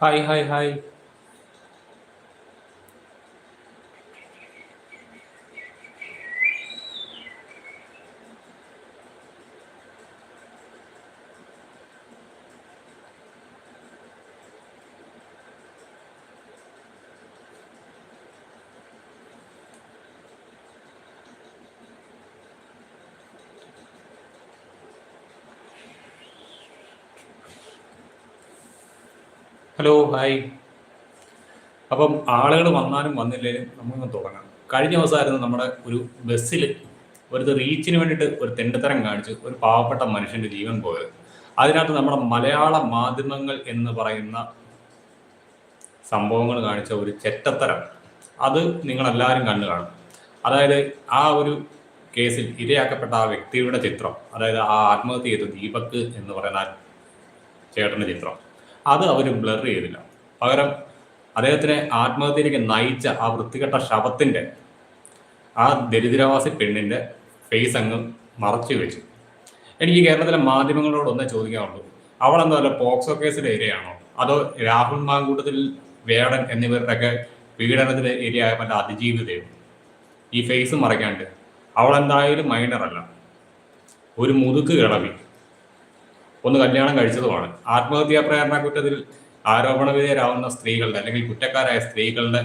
Hi hi hi hello hi അപ്പം ആളുകൾ വന്നാലും വന്നില്ലേലും നമുക്കൊന്ന് തുടങ്ങാം. കഴിഞ്ഞ ദിവസമായിരുന്നു നമ്മുടെ ഒരു ബസ്സിൽ ഒരു റീച്ചിന് വേണ്ടിയിട്ട് ഒരു തെണ്ടത്തരം കാണിച്ച്. ഒരു പാവപ്പെട്ട മനുഷ്യന്റെ ജീവൻ പോയത്. അതിനകത്ത് നമ്മുടെ മലയാള മാധ്യമങ്ങൾ എന്ന് പറയുന്ന സംഭവങ്ങൾ കാണിച്ച ഒരു ചെറ്റത്തരം. അത് നിങ്ങളെല്ലാവരും കണ്ടു കാണും. അതായത് ആ ഒരു കേസിൽ ഇരയാക്കപ്പെട്ട ആ വ്യക്തിയുടെ ചിത്രം അതായത് ആ ആത്മഹത്യ ചെയ്ത ദീപക് എന്ന് പറയുന്ന ചേട്ടന്റെ ചിത്രം. അത് അവർ ബ്ലർ ചെയ്തില്ല. പകരം അദ്ദേഹത്തിനെ ആത്മഹത്യയിലേക്ക് നയിച്ച ആ വൃത്തികെട്ട ശവത്തിന്റെ ആ ദരിദ്രവാസി പെണ്ണിന്റെ ഫേസ് അങ്ങ് മറച്ചു വെച്ചു. എനിക്ക് കേരളത്തിലെ മാധ്യമങ്ങളോട് ഒന്നേ ചോദിക്കാനുള്ളൂ. അവൾ എന്താ പറയുക പോക്സോ കേസിലെ ഇരയാണോ? അതോ രാഹുൽ മാങ്കൂട്ടത്തിൽ വേടൻ എന്നിവരുടെയൊക്കെ ഏരിയ ഇരയായ മറ്റേ അതിജീവിതയോ? ഈ ഫേസ് മറയ്ക്കാണ്ട് അവൾ എന്തായാലും മൈനർ അല്ല. ഒരു മുതുക്ക് കിളവി. ഒന്ന് കല്യാണം കഴിച്ചതുമാണ്. ആത്മഹത്യാ പ്രേരണ കുറ്റത്തിൽ ആരോപണ വിധേയരാവുന്ന സ്ത്രീകളുടെ അല്ലെങ്കിൽ കുറ്റക്കാരായ സ്ത്രീകളുടെ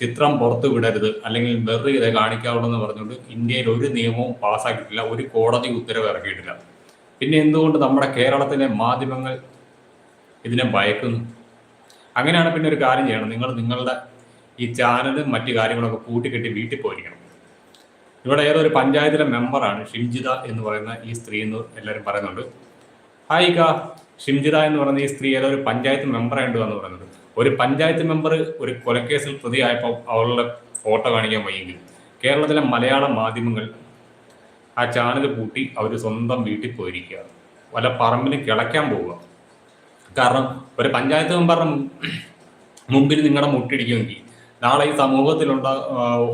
ചിത്രം പുറത്തു വിടരുത് അല്ലെങ്കിൽ വെറുതെ ചെയ്ത് കാണിക്കാവുള്ളൂ എന്ന് പറഞ്ഞുകൊണ്ട് ഇന്ത്യയിൽ ഒരു നിയമവും പാസ്സാക്കിയിട്ടില്ല ഒരു കോടതി ഉത്തരവ് ഇറക്കിയിട്ടില്ല. പിന്നെ എന്തുകൊണ്ട് നമ്മുടെ കേരളത്തിലെ മാധ്യമങ്ങൾ ഇതിനെ ഭയക്കുന്നു? അങ്ങനെയാണ് പിന്നെ ഒരു കാര്യം ചെയ്യണം നിങ്ങൾ നിങ്ങളുടെ ഈ ചാനലും മറ്റു കാര്യങ്ങളൊക്കെ കൂട്ടിക്കെട്ടി വീട്ടിൽ പോയിരിക്കണം. ഇവിടെ ഏതോ ഒരു പഞ്ചായത്തിലെ മെമ്പറാണ് ഷിംജിത എന്ന് പറയുന്ന ഈ സ്ത്രീ എന്ന് എല്ലാവരും പറയുന്നുണ്ട്. ഹായ് കാ. ഷിംജിത എന്ന് പറയുന്ന ഈ സ്ത്രീ ഏതോ ഒരു പഞ്ചായത്ത് മെമ്പറായിട്ട് എന്ന് പറയുന്നത്. ഒരു പഞ്ചായത്ത് മെമ്പർ ഒരു കൊലക്കേസിൽ പ്രതിയായപ്പോൾ അവളുടെ ഫോട്ടോ കാണിക്കാൻ വയ്യെങ്കിൽ കേരളത്തിലെ മലയാള മാധ്യമങ്ങൾ ആ ചാനൽ പൂട്ടി അവർ സ്വന്തം വീട്ടിൽ പോയിരിക്കുക വല്ല പറമ്പിന് കിളയ്ക്കാൻ പോവുക. കാരണം ഒരു പഞ്ചായത്ത് മെമ്പറുടെ മുമ്പിൽ നിങ്ങളുടെ മുട്ടിടിക്കുമെങ്കിൽ നാളെ ഈ സമൂഹത്തിലുള്ള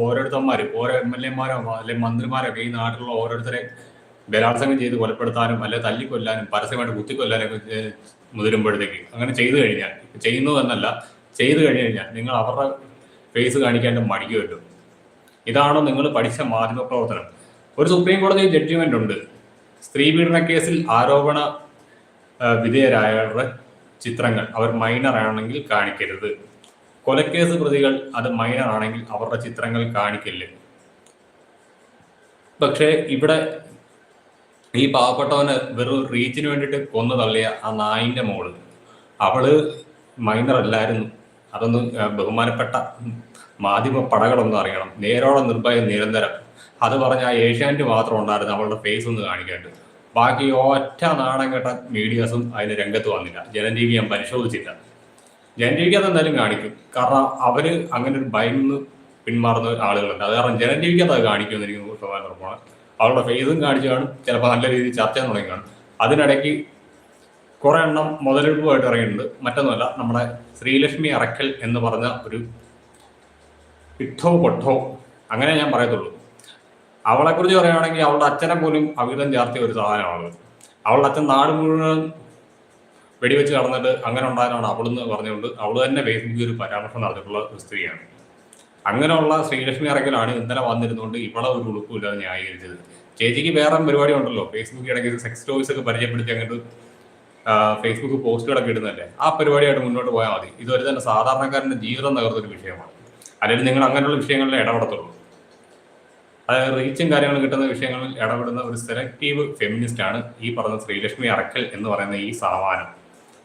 ഓരോരുത്തന്മാർ ഓരോ എം എൽ എമാരോ അല്ലെങ്കിൽ മന്ത്രിമാരൊക്കെ ഈ നാട്ടിലുള്ള ഓരോരുത്തരെ ബലാത്സംഗം ചെയ്ത് കൊലപ്പെടുത്താനും അല്ലെ തല്ലിക്കൊല്ലാനും പരസ്യമായിട്ട് കുത്തിക്കൊല്ലാനും ഒക്കെ മുതിരുമ്പോഴത്തേക്ക് അങ്ങനെ ചെയ്തു കഴിഞ്ഞാൽ ചെയ്യുന്നു എന്നല്ല ചെയ്തു കഴിഞ്ഞു കഴിഞ്ഞാൽ നിങ്ങൾ അവരുടെ ഫേസ് കാണിക്കാണ്ട് മടിക്കുമല്ലോ. ഇതാണോ നിങ്ങൾ പഠിച്ച മാധ്യമ പ്രവർത്തനം? ഒരു സുപ്രീം കോടതി ജഡ്ജ്മെന്റ് ഉണ്ട്. സ്ത്രീ പീഡന കേസിൽ ആരോപണ വിധേയരായവരുടെ ചിത്രങ്ങൾ അവർ മൈനർ ആണെങ്കിൽ കാണിക്കരുത്. കൊലക്കേസ് പ്രതികൾ അത് മൈനർ ആണെങ്കിൽ അവരുടെ ചിത്രങ്ങൾ കാണിക്കില്ല. പക്ഷേ ഇവിടെ ഈ പാവപ്പെട്ടവന് വെറും റീച്ചിന് വേണ്ടിയിട്ട് കൊന്നു തള്ളിയ ആ നായിന്റെ മോൾ. അവൾ മൈനർ അല്ലായിരുന്നു. അതൊന്നും ബഹുമാനപ്പെട്ട മാധ്യമ പടകളൊന്നും അറിയണം. നേരോടെ നിർഭയം നിരന്തരം. അത് പറഞ്ഞ ആ ഏഷ്യാനെറ്റ് മാത്രം ഉണ്ടായിരുന്നു അവളുടെ ഫേസ് ഒന്ന് കാണിക്കാണ്ട്. ബാക്കി ഒറ്റ നാണം കേട്ട മീഡിയാസും അതിന് രംഗത്ത് വന്നില്ല. ജനജീവി ഞാൻ പരിശോധിച്ചില്ല. ജനജീവിക്ക് അതെന്തായാലും കാണിക്കും. കാരണം അവർ അങ്ങനെ ഒരു ഭയന്ന് പിന്മാറുന്ന ആളുകളുണ്ട്. അത് കാരണം ജനജീവിക്ക് അത് കാണിക്കുമെന്ന് എനിക്ക് ഉറപ്പാണ്. അവളുടെ ഫേസും കാണിച്ചു കാണും ചിലപ്പോൾ നല്ല രീതിയിൽ ചർച്ച തുടങ്ങി കാണും അതിനിടയ്ക്ക് കുറേ എണ്ണം മുതലെടുപ്പുമായിട്ട് ഇറങ്ങിയിട്ടുണ്ട്. മറ്റൊന്നുമല്ല നമ്മുടെ ശ്രീലക്ഷ്മി അറക്കൽ എന്ന് പറഞ്ഞ ഒരു പിട്ടോ പൊട്ടോ അങ്ങനെ ഞാൻ പറയത്തുള്ളൂ. അവളെ കുറിച്ച് പറയുകയാണെങ്കിൽ അവളുടെ അച്ഛനെ പോലും അവിധം ചാർത്തിയ ഒരു സാധനമാണ് അവളുടെ അച്ഛൻ നാട് മുഴുവൻ വെടിവെച്ച് കടന്നിട്ട് അങ്ങനെ ഉണ്ടായതാണ് അവളെന്ന് പറഞ്ഞുകൊണ്ട് അവൾ തന്നെ ഫേസ്ബുക്കിൽ ഒരു പരാമർശം നടത്തിയിട്ടുള്ള ഒരു സ്ത്രീയാണ്. അങ്ങനെയുള്ള ശ്രീലക്ഷ്മി അറക്കലാണ് ഇന്നലെ വന്നിരുന്നുകൊണ്ട് ഇവളെ ഒരു ഉളുപ്പില്ലാതെ ന്യായീകരിച്ചത്. ചേച്ചിക്ക് വേറെ പരിപാടി ഉണ്ടല്ലോ. ഫേസ്ബുക്കിൽ ഇടയ്ക്ക് സെക്സ് ടോയ്സ് ഒക്കെ പരിചയപ്പെടുത്തി അങ്ങോട്ട് ഫേസ്ബുക്ക് പോസ്റ്റുകളൊക്കെ ഇടുന്നല്ലേ ആ പരിപാടിയായിട്ട് മുന്നോട്ട് പോയാൽ മതി. ഇതുവരെ തന്നെ സാധാരണക്കാരന്റെ ജീവിതം തകർത്തൊരു വിഷയമാണ്. അല്ലെങ്കിൽ നിങ്ങൾ അങ്ങനെയുള്ള വിഷയങ്ങളിൽ ഇടപെടത്തുള്ളൂ. അതായത് റീച്ചും കാര്യങ്ങളും കിട്ടുന്ന വിഷയങ്ങളിൽ ഇടപെടുന്ന ഒരു സെലക്റ്റീവ് ഫെമിനിസ്റ്റ് ആണ് ഈ പറഞ്ഞ ശ്രീലക്ഷ്മി അറക്കൽ എന്ന് പറയുന്ന ഈ സാമാനം.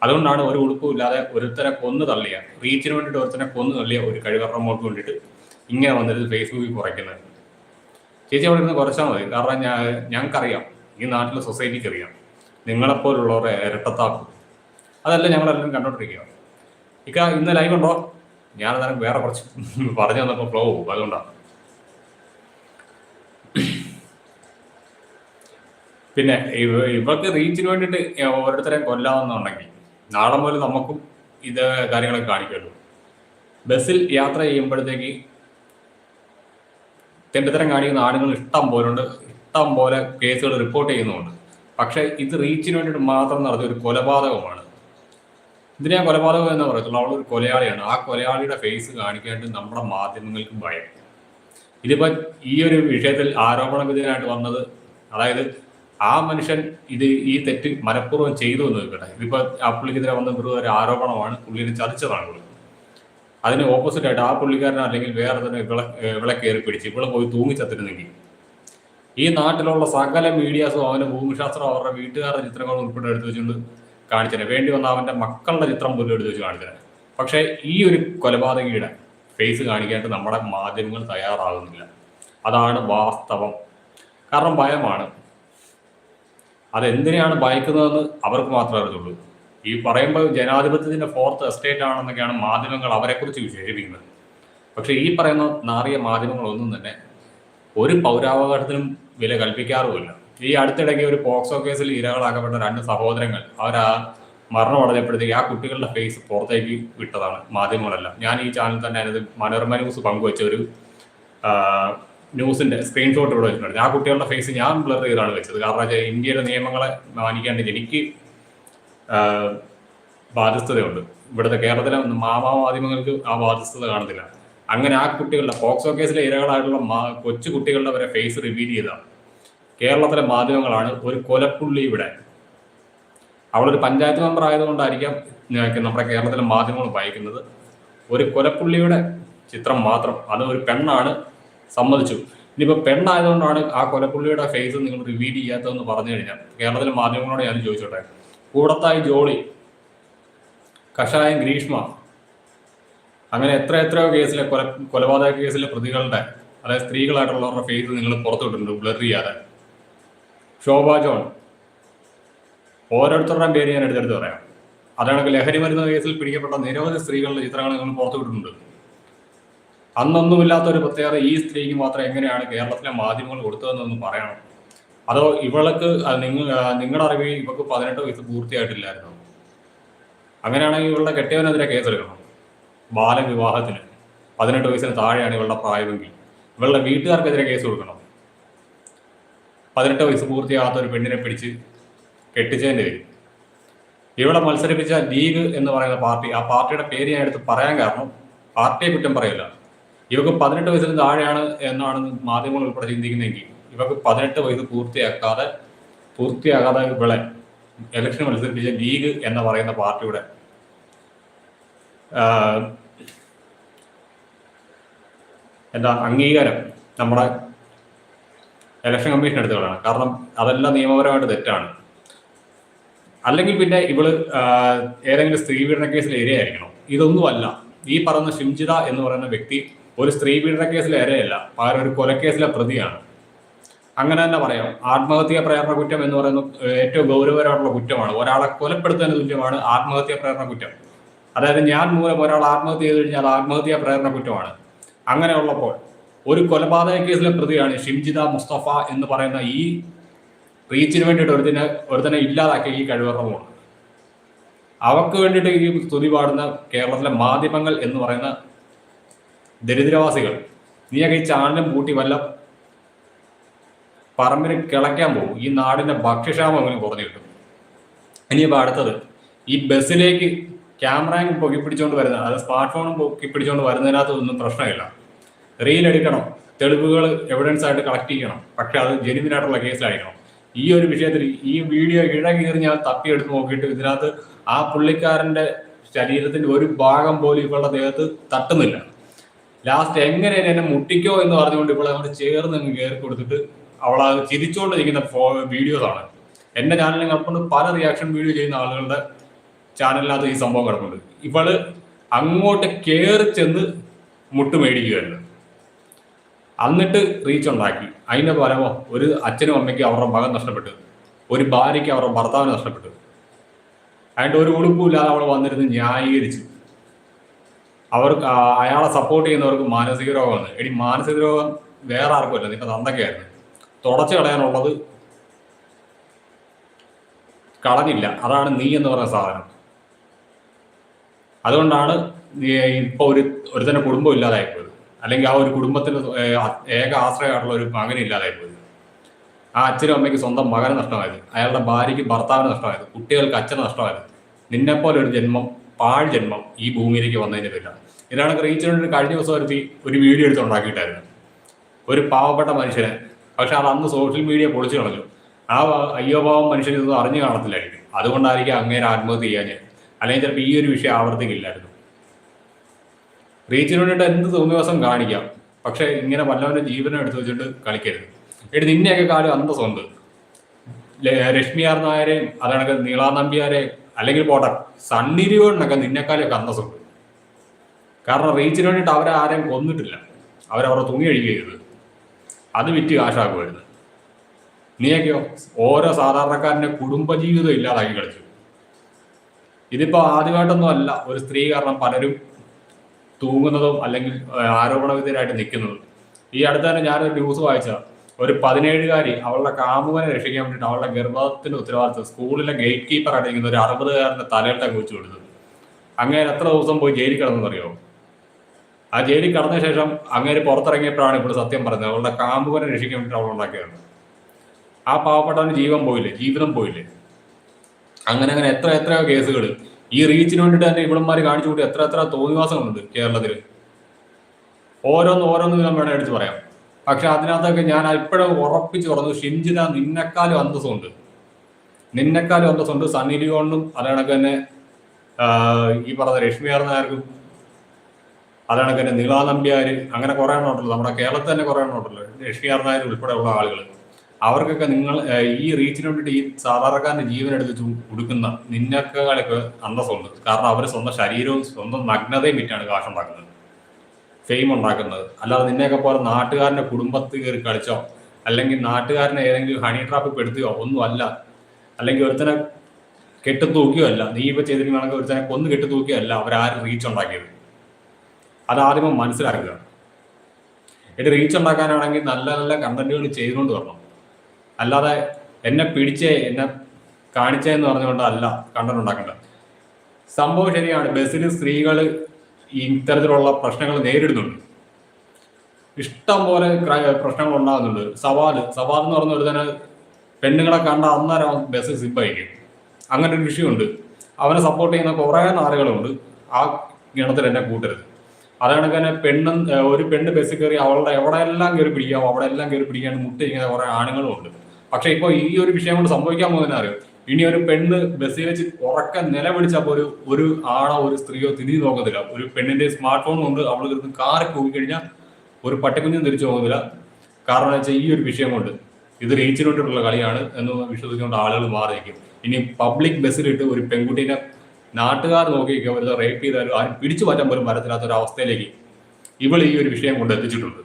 അതുകൊണ്ടാണ് ഒരു ഉളുപ്പും ഇല്ലാതെ ഒരുത്തരെ കൊന്നു തള്ളിയ റീച്ചിന് വേണ്ടിയിട്ട് ഒരുത്തനെ കൊന്നു തള്ളിയ ഒരു കഴിവറ വേണ്ടിയിട്ട് ഇങ്ങനെ വന്നിട്ട് ഫേസ്ബുക്കിൽ കുറയ്ക്കുന്നത്. ചേച്ചി അവിടെ ഇരുന്ന് കുറച്ചാൽ മതി. കാരണം ഞാൻ ഞങ്ങൾക്കറിയാം. ഈ നാട്ടിലെ സൊസൈറ്റിക്ക് അറിയാം നിങ്ങളെപ്പോലുള്ളവരെ ഇരട്ടത്താക്കും. അതല്ല ഞങ്ങളെല്ലാം കണ്ടോണ്ടിരിക്കുക ഇക്ക ഇന്ന് ലൈവ് ഉണ്ടോ? ഞാൻ വേറെ കുറച്ച് പറഞ്ഞു തന്നപ്പോൾ ഫ്ലോ പോകും. അതുകൊണ്ടാണ് പിന്നെ ഇവ- ഇവർക്ക് റീച്ചിന് വേണ്ടിയിട്ട് ഓരോരുത്തരെയും കൊല്ലാമെന്നുണ്ടെങ്കിൽ നാളെ മുതൽ നമുക്കും ഇത് കാര്യങ്ങളൊക്കെ കാണിക്കുമല്ലോ. ബസ്സിൽ യാത്ര ചെയ്യുമ്പോഴത്തേക്ക് തെണ്ടിത്തരം കാണിക്കുന്ന ആളുകൾ ഇഷ്ടം പോലുണ്ട്. ഇഷ്ടം പോലെ കേസുകൾ റിപ്പോർട്ട് ചെയ്യുന്നുണ്ട് പക്ഷേ ഇത് റീച്ചിന് വേണ്ടിയിട്ട് മാത്രം നടത്തിയ ഒരു കൊലപാതകമാണ്. ഇതിനെ കൊലപാതകം എന്ന് പറയത്തുള്ളൂ. അവളൊരു കൊലയാളിയാണ്. ആ കൊലയാളിയുടെ ഫേസ് കാണിക്കാണ്ട് നമ്മുടെ മാധ്യമങ്ങൾക്ക് ഭയം. ഇതിപ്പോൾ ഈ ഒരു വിഷയത്തിൽ ആരോപണ വിധേയനായിട്ട് വന്നത് അതായത് ആ മനുഷ്യൻ ഇത് ഈ തെറ്റ് മനഃപൂർവം ചെയ്തു എന്ന് കേട്ടെ ഇതിപ്പോൾ ആ പുള്ളിക്കെതിരെ വന്ന വെറുതെ ഒരു ആരോപണമാണ്. പുള്ളിനെ ചതിച്ചതാണ് പുള്ളി. അതിന് ഓപ്പോസിറ്റ് ആയിട്ട് ആ പുള്ളിക്കാരൻ അല്ലെങ്കിൽ വേറെ തന്നെ വിള വിളക്കേറി പിടിച്ച് ഇവിടെ പോയി തൂങ്ങിച്ചത്തിരുന്നെങ്കിൽ ഈ നാട്ടിലുള്ള സകല മീഡിയാസും അവന് ഭൂമിശാസ്ത്രം അവരുടെ വീട്ടുകാരുടെ ചിത്രങ്ങൾ ഉൾപ്പെടെ എടുത്തു വെച്ചുകൊണ്ട് കാണിച്ചത് വേണ്ടി വന്ന അവന്റെ മക്കളുടെ ചിത്രം പോലും എടുത്തു വെച്ച് കാണിച്ചത് പക്ഷേ ഈ ഒരു കൊലപാതകിയുടെ ഫേസ് കാണിക്കാനായിട്ട് നമ്മുടെ മാധ്യമങ്ങൾ തയ്യാറാകുന്നില്ല. അതാണ് വാസ്തവം. കാരണം ഭയമാണ്. അതെന്തിനെയാണ് ഭയക്കുന്നതെന്ന് അവർക്ക് മാത്രമേ അറിയുള്ളൂ ഈ പറയുമ്പോൾ ജനാധിപത്യത്തിന്റെ ഫോർത്ത് എസ്റ്റേറ്റ് ആണെന്നൊക്കെയാണ് മാധ്യമങ്ങൾ അവരെക്കുറിച്ച് വിശേഷിപ്പിക്കുന്നത്. പക്ഷെ ഈ പറയുന്ന നാറിയ മാധ്യമങ്ങളൊന്നും തന്നെ ഒരു പൗരാവകാശത്തിനും വില കൽപ്പിക്കാറുമില്ല. ഈ അടുത്തിടയ്ക്ക് ഒരു പോക്സോ കേസിൽ ഇരകളാക്കപ്പെട്ട രണ്ട് സഹോദരങ്ങൾ അവർ ആ മരണമടഞ്ഞപ്പോഴത്തേക്ക് ആ കുട്ടികളുടെ ഫേസ് പുറത്തേക്ക് വിട്ടതാണ് മാധ്യമങ്ങളെല്ലാം. ഞാൻ ഈ ചാനൽ തന്നെ അതിനകത്ത് മനോരമ ന്യൂസ് പങ്കുവച്ച ഒരു ന്യൂസിന്റെ സ്ക്രീൻഷോട്ട് ഇവിടെ വെച്ചിട്ടുണ്ട്. ആ കുട്ടികളുടെ ഫേസ് ഞാൻ ബ്ലർ ചെയ്താണ് വെച്ചത്. കാരണം വെച്ചാൽ ഇന്ത്യയുടെ നിയമങ്ങളെ മാനിക്കാണ്ട് എനിക്ക് ബാധ്യസ്ഥതയുണ്ട്. ഇവിടുത്തെ കേരളത്തിലെ മാമാ മാധ്യമങ്ങൾക്ക് ആ ബാധ്യസ്ഥത കാണത്തില്ല. അങ്ങനെ ആ കുട്ടികളുടെ പോക്സോ കേസിലെ ഇരകളായിട്ടുള്ള കൊച്ചു കുട്ടികളുടെ വരെ ഫേസ് റിവീൽ ചെയ്തതാണ് കേരളത്തിലെ മാധ്യമങ്ങളാണ് ഒരു കൊലപ്പുള്ളി ഇവിടെ. അവളൊരു പഞ്ചായത്ത് മെമ്പർ ആയതുകൊണ്ടായിരിക്കാം നമ്മുടെ കേരളത്തിലെ മാധ്യമങ്ങൾ വായിക്കുന്നത്. ഒരു കൊലപ്പുള്ളിയുടെ ചിത്രം മാത്രം അത് ഒരു പെണ്ണാണ് സമ്മതിച്ചു. ഇനിയിപ്പോൾ പെണ്ണായതുകൊണ്ടാണ് ആ കൊലപ്പുള്ളിയുടെ ഫേസ് നിങ്ങൾ റിവീൽ ചെയ്യാത്തതെന്ന് പറഞ്ഞു കഴിഞ്ഞാൽ കേരളത്തിലെ മാധ്യമങ്ങളോട് ഞാൻ ചോദിച്ചോട്ടെ കൂടത്തായി ജോളി കഷായം ഗ്രീഷ്മ അങ്ങനെ എത്ര എത്രയോ കേസിലെ കൊല കൊലപാതക കേസിലെ പ്രതികളുടെ അതായത് സ്ത്രീകളായിട്ടുള്ളവരുടെ ഫേസ് നിങ്ങൾ പുറത്തുവിട്ടിട്ടുണ്ട് ബ്ലർ ചെയ്യാതെ. ശോഭ ജോൺ ഓരോരുത്തരുടെയും പേര് ഞാൻ എടുത്തെടുത്ത് പറയാം. അതാണ് ലഹരി മരുന്ന് കേസിൽ പിടിക്കപ്പെട്ട നിരവധി സ്ത്രീകളുടെ ചിത്രങ്ങൾ നിങ്ങൾ പുറത്തുവിട്ടിട്ടുണ്ട്. അന്നൊന്നുമില്ലാത്ത ഒരു പ്രത്യേകത ഈ സ്ത്രീക്ക് മാത്രം എങ്ങനെയാണ് കേരളത്തിലെ മാധ്യമങ്ങൾ കൊടുത്തതെന്നൊന്ന് പറയണം. അതോ ഇവൾക്ക് അത് നിങ്ങൾ നിങ്ങളുടെ അറിവിൽ ഇവൾക്ക് പതിനെട്ട് വയസ്സ് പൂർത്തിയായിട്ടില്ലായിരുന്നു. അങ്ങനെയാണെങ്കിൽ ഇവളുടെ കെട്ടിയവനെതിരെ കേസെടുക്കണം. ബാലവിവാഹത്തിന് പതിനെട്ട് വയസ്സിന് താഴെയാണ് ഇവളുടെ പ്രായമെങ്കിൽ. ഇവളുടെ വീട്ടുകാർക്കെതിരെ കേസ് കൊടുക്കണം. പതിനെട്ട് വയസ്സ് പൂർത്തിയാകാത്ത ഒരു പെണ്ണിനെ പിടിച്ച് കെട്ടിച്ചതിന്റെ പേര് ഇവിടെ മത്സരിപ്പിച്ച ലീഗ് എന്ന് പറയുന്ന പാർട്ടി ആ പാർട്ടിയുടെ പേര് ഞാൻ എടുത്ത് പറയാൻ കാരണം പാർട്ടിയെ കുറ്റം പറയില്ല. ഇവക്ക് പതിനെട്ട് വയസ്സിന് താഴെയാണ് എന്നാണ് മാധ്യമങ്ങൾ ഉൾപ്പെടെ ചിന്തിക്കുന്നതെങ്കിൽ ഇവക്ക് പതിനെട്ട് വയസ്സ് പൂർത്തിയാക്കാതെ പൂർത്തിയാകാതെ ഇവളെ ഇലക്ഷൻ മത്സരിപ്പിച്ച ലീഗ് എന്ന് പറയുന്ന പാർട്ടിയുടെ എന്താ അംഗീകാരം നമ്മുടെ ഇലക്ഷൻ കമ്മീഷൻ എടുത്തുകളാണ് കാരണം അതെല്ലാം നിയമപരമായിട്ട് തെറ്റാണ്. അല്ലെങ്കിൽ പിന്നെ ഇവൾ ഏതെങ്കിലും സ്ത്രീ പീഡന കേസിൽ ഇരയായിരിക്കണം ഇതൊന്നുമല്ല. ഈ പറയുന്ന ഷിംജിത എന്ന് പറയുന്ന വ്യക്തി ഒരു സ്ത്രീ പീഡന കേസിലെ ഇരയല്ല പകരം ഒരു കൊലക്കേസിലെ പ്രതിയാണ്. അങ്ങനെ തന്നെ പറയാം. ആത്മഹത്യ പ്രേരണ കുറ്റം എന്ന് പറയുന്ന ഏറ്റവും ഗൗരവകരമായിട്ടുള്ള കുറ്റമാണ്. ഒരാളെ കൊലപ്പെടുത്തുന്നതിന് തുല്യമാണ് ആത്മഹത്യ പ്രേരണ കുറ്റം. അതായത് ഞാൻ മൂലം ഒരാൾ ആത്മഹത്യ ചെയ്ത് കഴിഞ്ഞാൽ ആത്മഹത്യ പ്രേരണ കുറ്റമാണ്. അങ്ങനെയുള്ളപ്പോൾ ഒരു കൊലപാതക കേസിലെ പ്രതിയാണ് ഷിംജിത മുസ്തഫ എന്ന് പറയുന്ന ഈ റീച്ചിന് വേണ്ടിയിട്ട് ഒരുതിനെ ഒരുതിനെ ഇല്ലാതാക്കിയ ഈ കഴിവറമാണ് അവർക്ക് വേണ്ടിയിട്ട് ഈ സ്തുതി പാടുന്ന കേരളത്തിലെ മാധ്യമങ്ങൾ എന്ന് പറയുന്ന ദരിദ്രവാസികൾ. നീയൊക്കെ ഈ ചാനലും പൂട്ടി വല്ല പറമ്പിന് കിളയ്ക്കാൻ പോകും. ഈ നാടിന്റെ ഭക്ഷ്യക്ഷാമം അങ്ങനെ കുറഞ്ഞു കിട്ടും. ഇനിയിപ്പോൾ അടുത്തത് ഈ ബസ്സിലേക്ക് ക്യാമറയും പൊക്കി പിടിച്ചുകൊണ്ട് വരുന്ന അതായത് സ്മാർട്ട് ഫോണും പൊക്കി പിടിച്ചുകൊണ്ട് വരുന്നതിനകത്ത് ഒന്നും പ്രശ്നമില്ല. റീൽ എടുക്കണം തെളിവുകൾ എവിഡൻസ് ആയിട്ട് കളക്ട് ചെയ്യണം. പക്ഷെ അത് ജെനുവിനായിട്ടുള്ള കേസിലായിരിക്കണം ഈ ഒരു വിഷയത്തിൽ ഈ വീഡിയോ ഇഴ കീറി ഞാൻ തപ്പിയെടുത്ത് നോക്കിയിട്ട് ഇതിനകത്ത് ആ പുള്ളിക്കാരന്റെ ശരീരത്തിന്റെ ഒരു ഭാഗം പോലും ഇവളുടെ ദേഹത്ത് തട്ടുന്നില്ല. ലാസ്റ്റ് എങ്ങനെ എന്നെ മുട്ടിക്കോ എന്ന് പറഞ്ഞുകൊണ്ട് ഇവളെ അങ്ങോട്ട് ചേർന്ന് കയറി കൊടുത്തിട്ട് അത് ചിരിച്ചുകൊണ്ടിരിക്കുന്ന വീഡിയോസ് എന്റെ ചാനലിൽ കിടപ്പുണ്ട് പല റിയാക്ഷൻ വീഡിയോ ചെയ്യുന്ന ആളുകളുടെ ചാനലിനകത്ത് ഈ സംഭവം കിടപ്പുണ്ട്. ഇവൾ അങ്ങോട്ട് കയറി ചെന്ന് മുട്ട് മേടിക്കുകയായിരുന്നു. എന്നിട്ട് റീച്ച് ഉണ്ടാക്കി. അതിന്റെ ഫലമോ ഒരു അച്ഛനും അമ്മയ്ക്കും അവരുടെ മകൻ നഷ്ടപ്പെട്ടു. ഒരു ഭാര്യയ്ക്ക് അവരുടെ ഭർത്താവിന് നഷ്ടപ്പെട്ടു. അതിന്റെ ഒരു ഉടുപ്പില്ലാതെ അവൾ വന്നിരുന്ന് ന്യായീകരിച്ചു. അവർക്ക് അയാളെ സപ്പോർട്ട് ചെയ്യുന്നവർക്ക് മാനസിക രോഗമാണ് എടി മാനസിക രോഗം വേറെ ആർക്കും അല്ല. നിന്റെ തന്തയ്ക്കായിരുന്നു. തുടച്ചു കളയാനുള്ളത് കളഞ്ഞില്ല അതാണ് നീ എന്ന് പറഞ്ഞ സാധനം. അതുകൊണ്ടാണ് ഇപ്പോൾ ഒരു ഒരുത്തന്നെ കുടുംബം ഇല്ലാതായിപ്പോയത്. അല്ലെങ്കിൽ ആ ഒരു കുടുംബത്തിന് ഏക ആശ്രയമായിട്ടുള്ള ഒരു മകനെ ഇല്ലാതായിപ്പോയത്. ആ അച്ഛനും അമ്മയ്ക്ക് സ്വന്തം മകനെ നഷ്ടമായത്. അയാളുടെ ഭാര്യയ്ക്ക് ഭർത്താവിന് നഷ്ടമായത്. കുട്ടികൾക്ക് അച്ഛന് നഷ്ടമായത്. നിന്നെപ്പോലെ ഒരു ജന്മം പാഴ് ജന്മം ഈ ഭൂമിയിലേക്ക് വന്നതിന്റെ പേരിലാണ് ഇതാണ് റീച്ചിനോട് കഴിഞ്ഞ ദിവസം ഒരു വീഡിയോ എടുത്ത് ഉണ്ടാക്കിയിട്ടായിരുന്നു. ഒരു പാവപ്പെട്ട മനുഷ്യനെ പക്ഷെ അത് അന്ന് സോഷ്യൽ മീഡിയ പൊളിച്ചു കളഞ്ഞു. ആ അയ്യോഭാവം മനുഷ്യൻ ഇതൊന്നും അറിഞ്ഞു കാണത്തില്ലായിരിക്കും. അതുകൊണ്ടായിരിക്കും അങ്ങേരെ ആത്മഹത്യ ചെയ്യാൻ അല്ലെങ്കിൽ ചിലപ്പോൾ ഈ ഒരു വിഷയം ആവർത്തിക്കില്ലായിരുന്നു. റീച്ചിന് വേണ്ടിയിട്ട് എന്ത് തോന്നിവാസം കാണിക്കാം. പക്ഷെ ഇങ്ങനെ വല്ലവന്റെ ജീവനം എടുത്തു വെച്ചിട്ട് കളിക്കരുത്. എടി നിന്നെയൊക്കെ കാലം അന്തസ്സുണ്ട്. സ്വന്ത് രശ്മി ആർ നായരെയും അതാണെങ്കിൽ നീളാ നമ്പ്യാരെ അല്ലെങ്കിൽ പോട്ടെ സണ്ണിരിയോടിനൊക്കെ നിന്നെക്കാലൊക്കെ അന്തസ്സുണ്ട്. കാരണം റീച്ചിന് വേണ്ടിയിട്ട് അവരെ ആരെയും കൊന്നിട്ടില്ല. അവരവരുടെ തുണി അഴിക്കുക അത് വിറ്റ് കാശാക്കുമായിരുന്നു. നീയൊക്കെയോ ഓരോ സാധാരണക്കാരന്റെ കുടുംബജീവിതം ഇല്ലാതാക്കി കളിച്ചു. ഇതിപ്പോൾ ആദ്യമായിട്ടൊന്നും അല്ല ഒരു സ്ത്രീ കാരണം പലരും തൂങ്ങുന്നതും അല്ലെങ്കിൽ ആരോപണ ആരോപണവിധേയരായിട്ട് നിൽക്കുന്നതും. ഈ അടുത്ത് തന്നെ ഞാനൊരു ന്യൂസ് വായിച്ചതാണ് ഒരു പതിനേഴുകാരി അവളുടെ കാമുകനെ രക്ഷിക്കാൻ വേണ്ടിയിട്ട് അവളുടെ ഗർഭത്തിന്റെ ഉത്തരവാദിത്വം സ്കൂളിലെ ഗേറ്റ് കീപ്പർ ആയിട്ടിരിക്കുന്ന ഒരു അറുപതുകാരന്റെ തലയിട്ട കുറിച്ച് കൊടുത്തത് അങ്ങനെ എത്ര ദിവസം പോയി ജയിലിൽ കിടന്നെന്നറിയോ ആ ജയിലിൽ കടന്ന ശേഷം അങ്ങേര് പുറത്തിറങ്ങിയപ്പോഴാണ് ഇവിടെ സത്യം പറഞ്ഞത്. അവളുടെ കാമുകനെ രക്ഷിക്കാൻ വേണ്ടി അവൾ ഉണ്ടാക്കിയാണ് ആ പാവപ്പെട്ടവന് ജീവൻ പോയില്ലേ? ജീവിതം പോയില്ലേ? അങ്ങനെ അങ്ങനെ എത്ര എത്രയോ കേസുകൾ ഈ റീച്ചിന് വേണ്ടിയിട്ട് തന്നെ ഇവിടന്മാർ കാണിച്ചു കൂട്ടി എത്ര എത്ര തോന്നിവാസങ്ങളുണ്ട് കേരളത്തിൽ ഓരോന്ന് ഓരോന്ന് ഞാൻ വേണം എടുത്ത് പറയാം. പക്ഷെ അതിനകത്തൊക്കെ ഞാൻ ഇപ്പോഴും ഉറപ്പിച്ച് പറഞ്ഞു ഷിൻജിന നിന്നെക്കാളും അന്തസ്സുണ്ട്. നിന്നെക്കാളും അന്തസ്സുണ്ട് സണ്ണി ലിയോണിനും അതേണക്ക് തന്നെ ഈ പറഞ്ഞ രശ്മി നായർക്കും അതേണക്ക് തന്നെ നീളാ നമ്പ്യാര് അങ്ങനെ കുറെ എണ്ണം ഉണ്ടല്ലോ. നമ്മുടെ കേരളത്തിൽ തന്നെ കുറെ എണ്ണം ഉണ്ടല്ലോ. രശ്മി നായർ ഉൾപ്പെടെയുള്ള ആളുകൾ. അവർക്കൊക്കെ നിങ്ങൾ ഈ റീച്ചിന് വേണ്ടിയിട്ട് ഈ സാധാരണക്കാരന്റെ ജീവൻ എടുത്ത് കൊടുക്കുന്ന നിന്നൊക്കെ അന്തസ്സുണ്ട് കാരണം അവർ സ്വന്തം ശരീരവും സ്വന്തം നഗ്നതയും വിറ്റാണ് കാശുണ്ടാക്കുന്നത് ഫെയിം ഉണ്ടാക്കുന്നത്. അല്ലാതെ നിന്നെയൊക്കെ പോലെ നാട്ടുകാരന്റെ കുടുംബത്തിൽ കയറി കളിച്ചോ അല്ലെങ്കിൽ നാട്ടുകാരനെ ഏതെങ്കിലും ഹണി ട്രാപ്പ് പെടുത്തുകയോ ഒന്നും അല്ല. അല്ലെങ്കിൽ ഒരുത്തനെ കെട്ടിത്തൂക്കിയോ അല്ല. നീ ഇപ്പൊ ചെയ്തിട്ടുണ്ടെങ്കിൽ ഒരുത്തനെ കൊന്ന് കെട്ടിത്തൂക്കിയോ അല്ല. അവരാരും റീച്ച് ഉണ്ടാക്കിയത്. അത് ആദ്യമേ മനസ്സിലാക്കുക. ഇത് റീച്ച് ഉണ്ടാക്കാനാണെങ്കിൽ നല്ല നല്ല കണ്ടന്റുകൾ ചെയ്തുകൊണ്ട് വരണം. അല്ലാതെ എന്നെ പിടിച്ചേ എന്നെ കാണിച്ചേ എന്ന് പറഞ്ഞുകൊണ്ട് അല്ല കണ്ടന്റ് ഉണ്ടാക്കേണ്ടത്. സംഭവം ശരിയാണ്. ബസ്സിൽ സ്ത്രീകൾ ഇത്തരത്തിലുള്ള പ്രശ്നങ്ങൾ നേരിടുന്നുണ്ട്. ഇഷ്ടം പോലെ പ്രശ്നങ്ങൾ ഉണ്ടാകുന്നുണ്ട്. സവാൽ സവാൽ എന്ന് പറഞ്ഞ ഒരു തന്നെ പെണ്ണുങ്ങളെ കണ്ട അന്നേരം ബസ് സിപ്പായിരിക്കും അങ്ങനെ ഒരു വിഷയമുണ്ട്. അവനെ സപ്പോർട്ട് ചെയ്യുന്ന കുറേ നാളുകളുണ്ട് ആ ഗണത്തിൽ എന്നെ കൂട്ടരുത്. അതാണ് തന്നെ പെണ്ണും ഒരു പെണ്ണ് ബസ്സിൽ കയറി അവളുടെ എവിടെയെല്ലാം കയറി പിടിക്കാം അവിടെ എല്ലാം കയറി പിടിക്കാൻ ഇങ്ങനെ കുറെ ആണുങ്ങളും ഉണ്ട്. പക്ഷെ ഇപ്പൊ ഈ ഒരു വിഷയം കൊണ്ട് സംഭവിക്കാൻ പോകുന്ന അറിയോ? ഇനി ഒരു പെണ്ണ് ബസ്സിൽ വെച്ച് ഉറക്ക നിലവിളിച്ചപ്പോൾ ഒരു ഒരു ആണോ ഒരു സ്ത്രീയോ തിരിഞ്ഞു നോക്കത്തില്ല. ഒരു പെണ്ണിന്റെ സ്മാർട്ട് ഫോൺ കൊണ്ട് അവൾ ഇരുന്ന് കാറി പോയി കഴിഞ്ഞാൽ ഒരു പട്ടിക്കുഞ്ഞും തിരിച്ചു പോകുന്നില്ല കാരണം വെച്ചാൽ ഈ ഒരു വിഷയം കൊണ്ട് ഇത് റീച്ചിന് കളിയാണ് എന്ന് വിശ്വസിച്ചുകൊണ്ട് ആളുകൾ മാറിയിരിക്കും. ഇനി പബ്ലിക് ബസ്സിലിട്ട് ഒരു പെൺകുട്ടീനെ നാട്ടുകാർ നോക്കി അവരുടെ റേപ്പ് ചെയ്താലും ആരും പിടിച്ചു മാറ്റാൻ പോലും വരത്തില്ലാത്ത ഒരു അവസ്ഥയിലേക്ക് ഇവൾ ഈ ഒരു വിഷയം കൊണ്ട് എത്തിച്ചിട്ടുണ്ട്.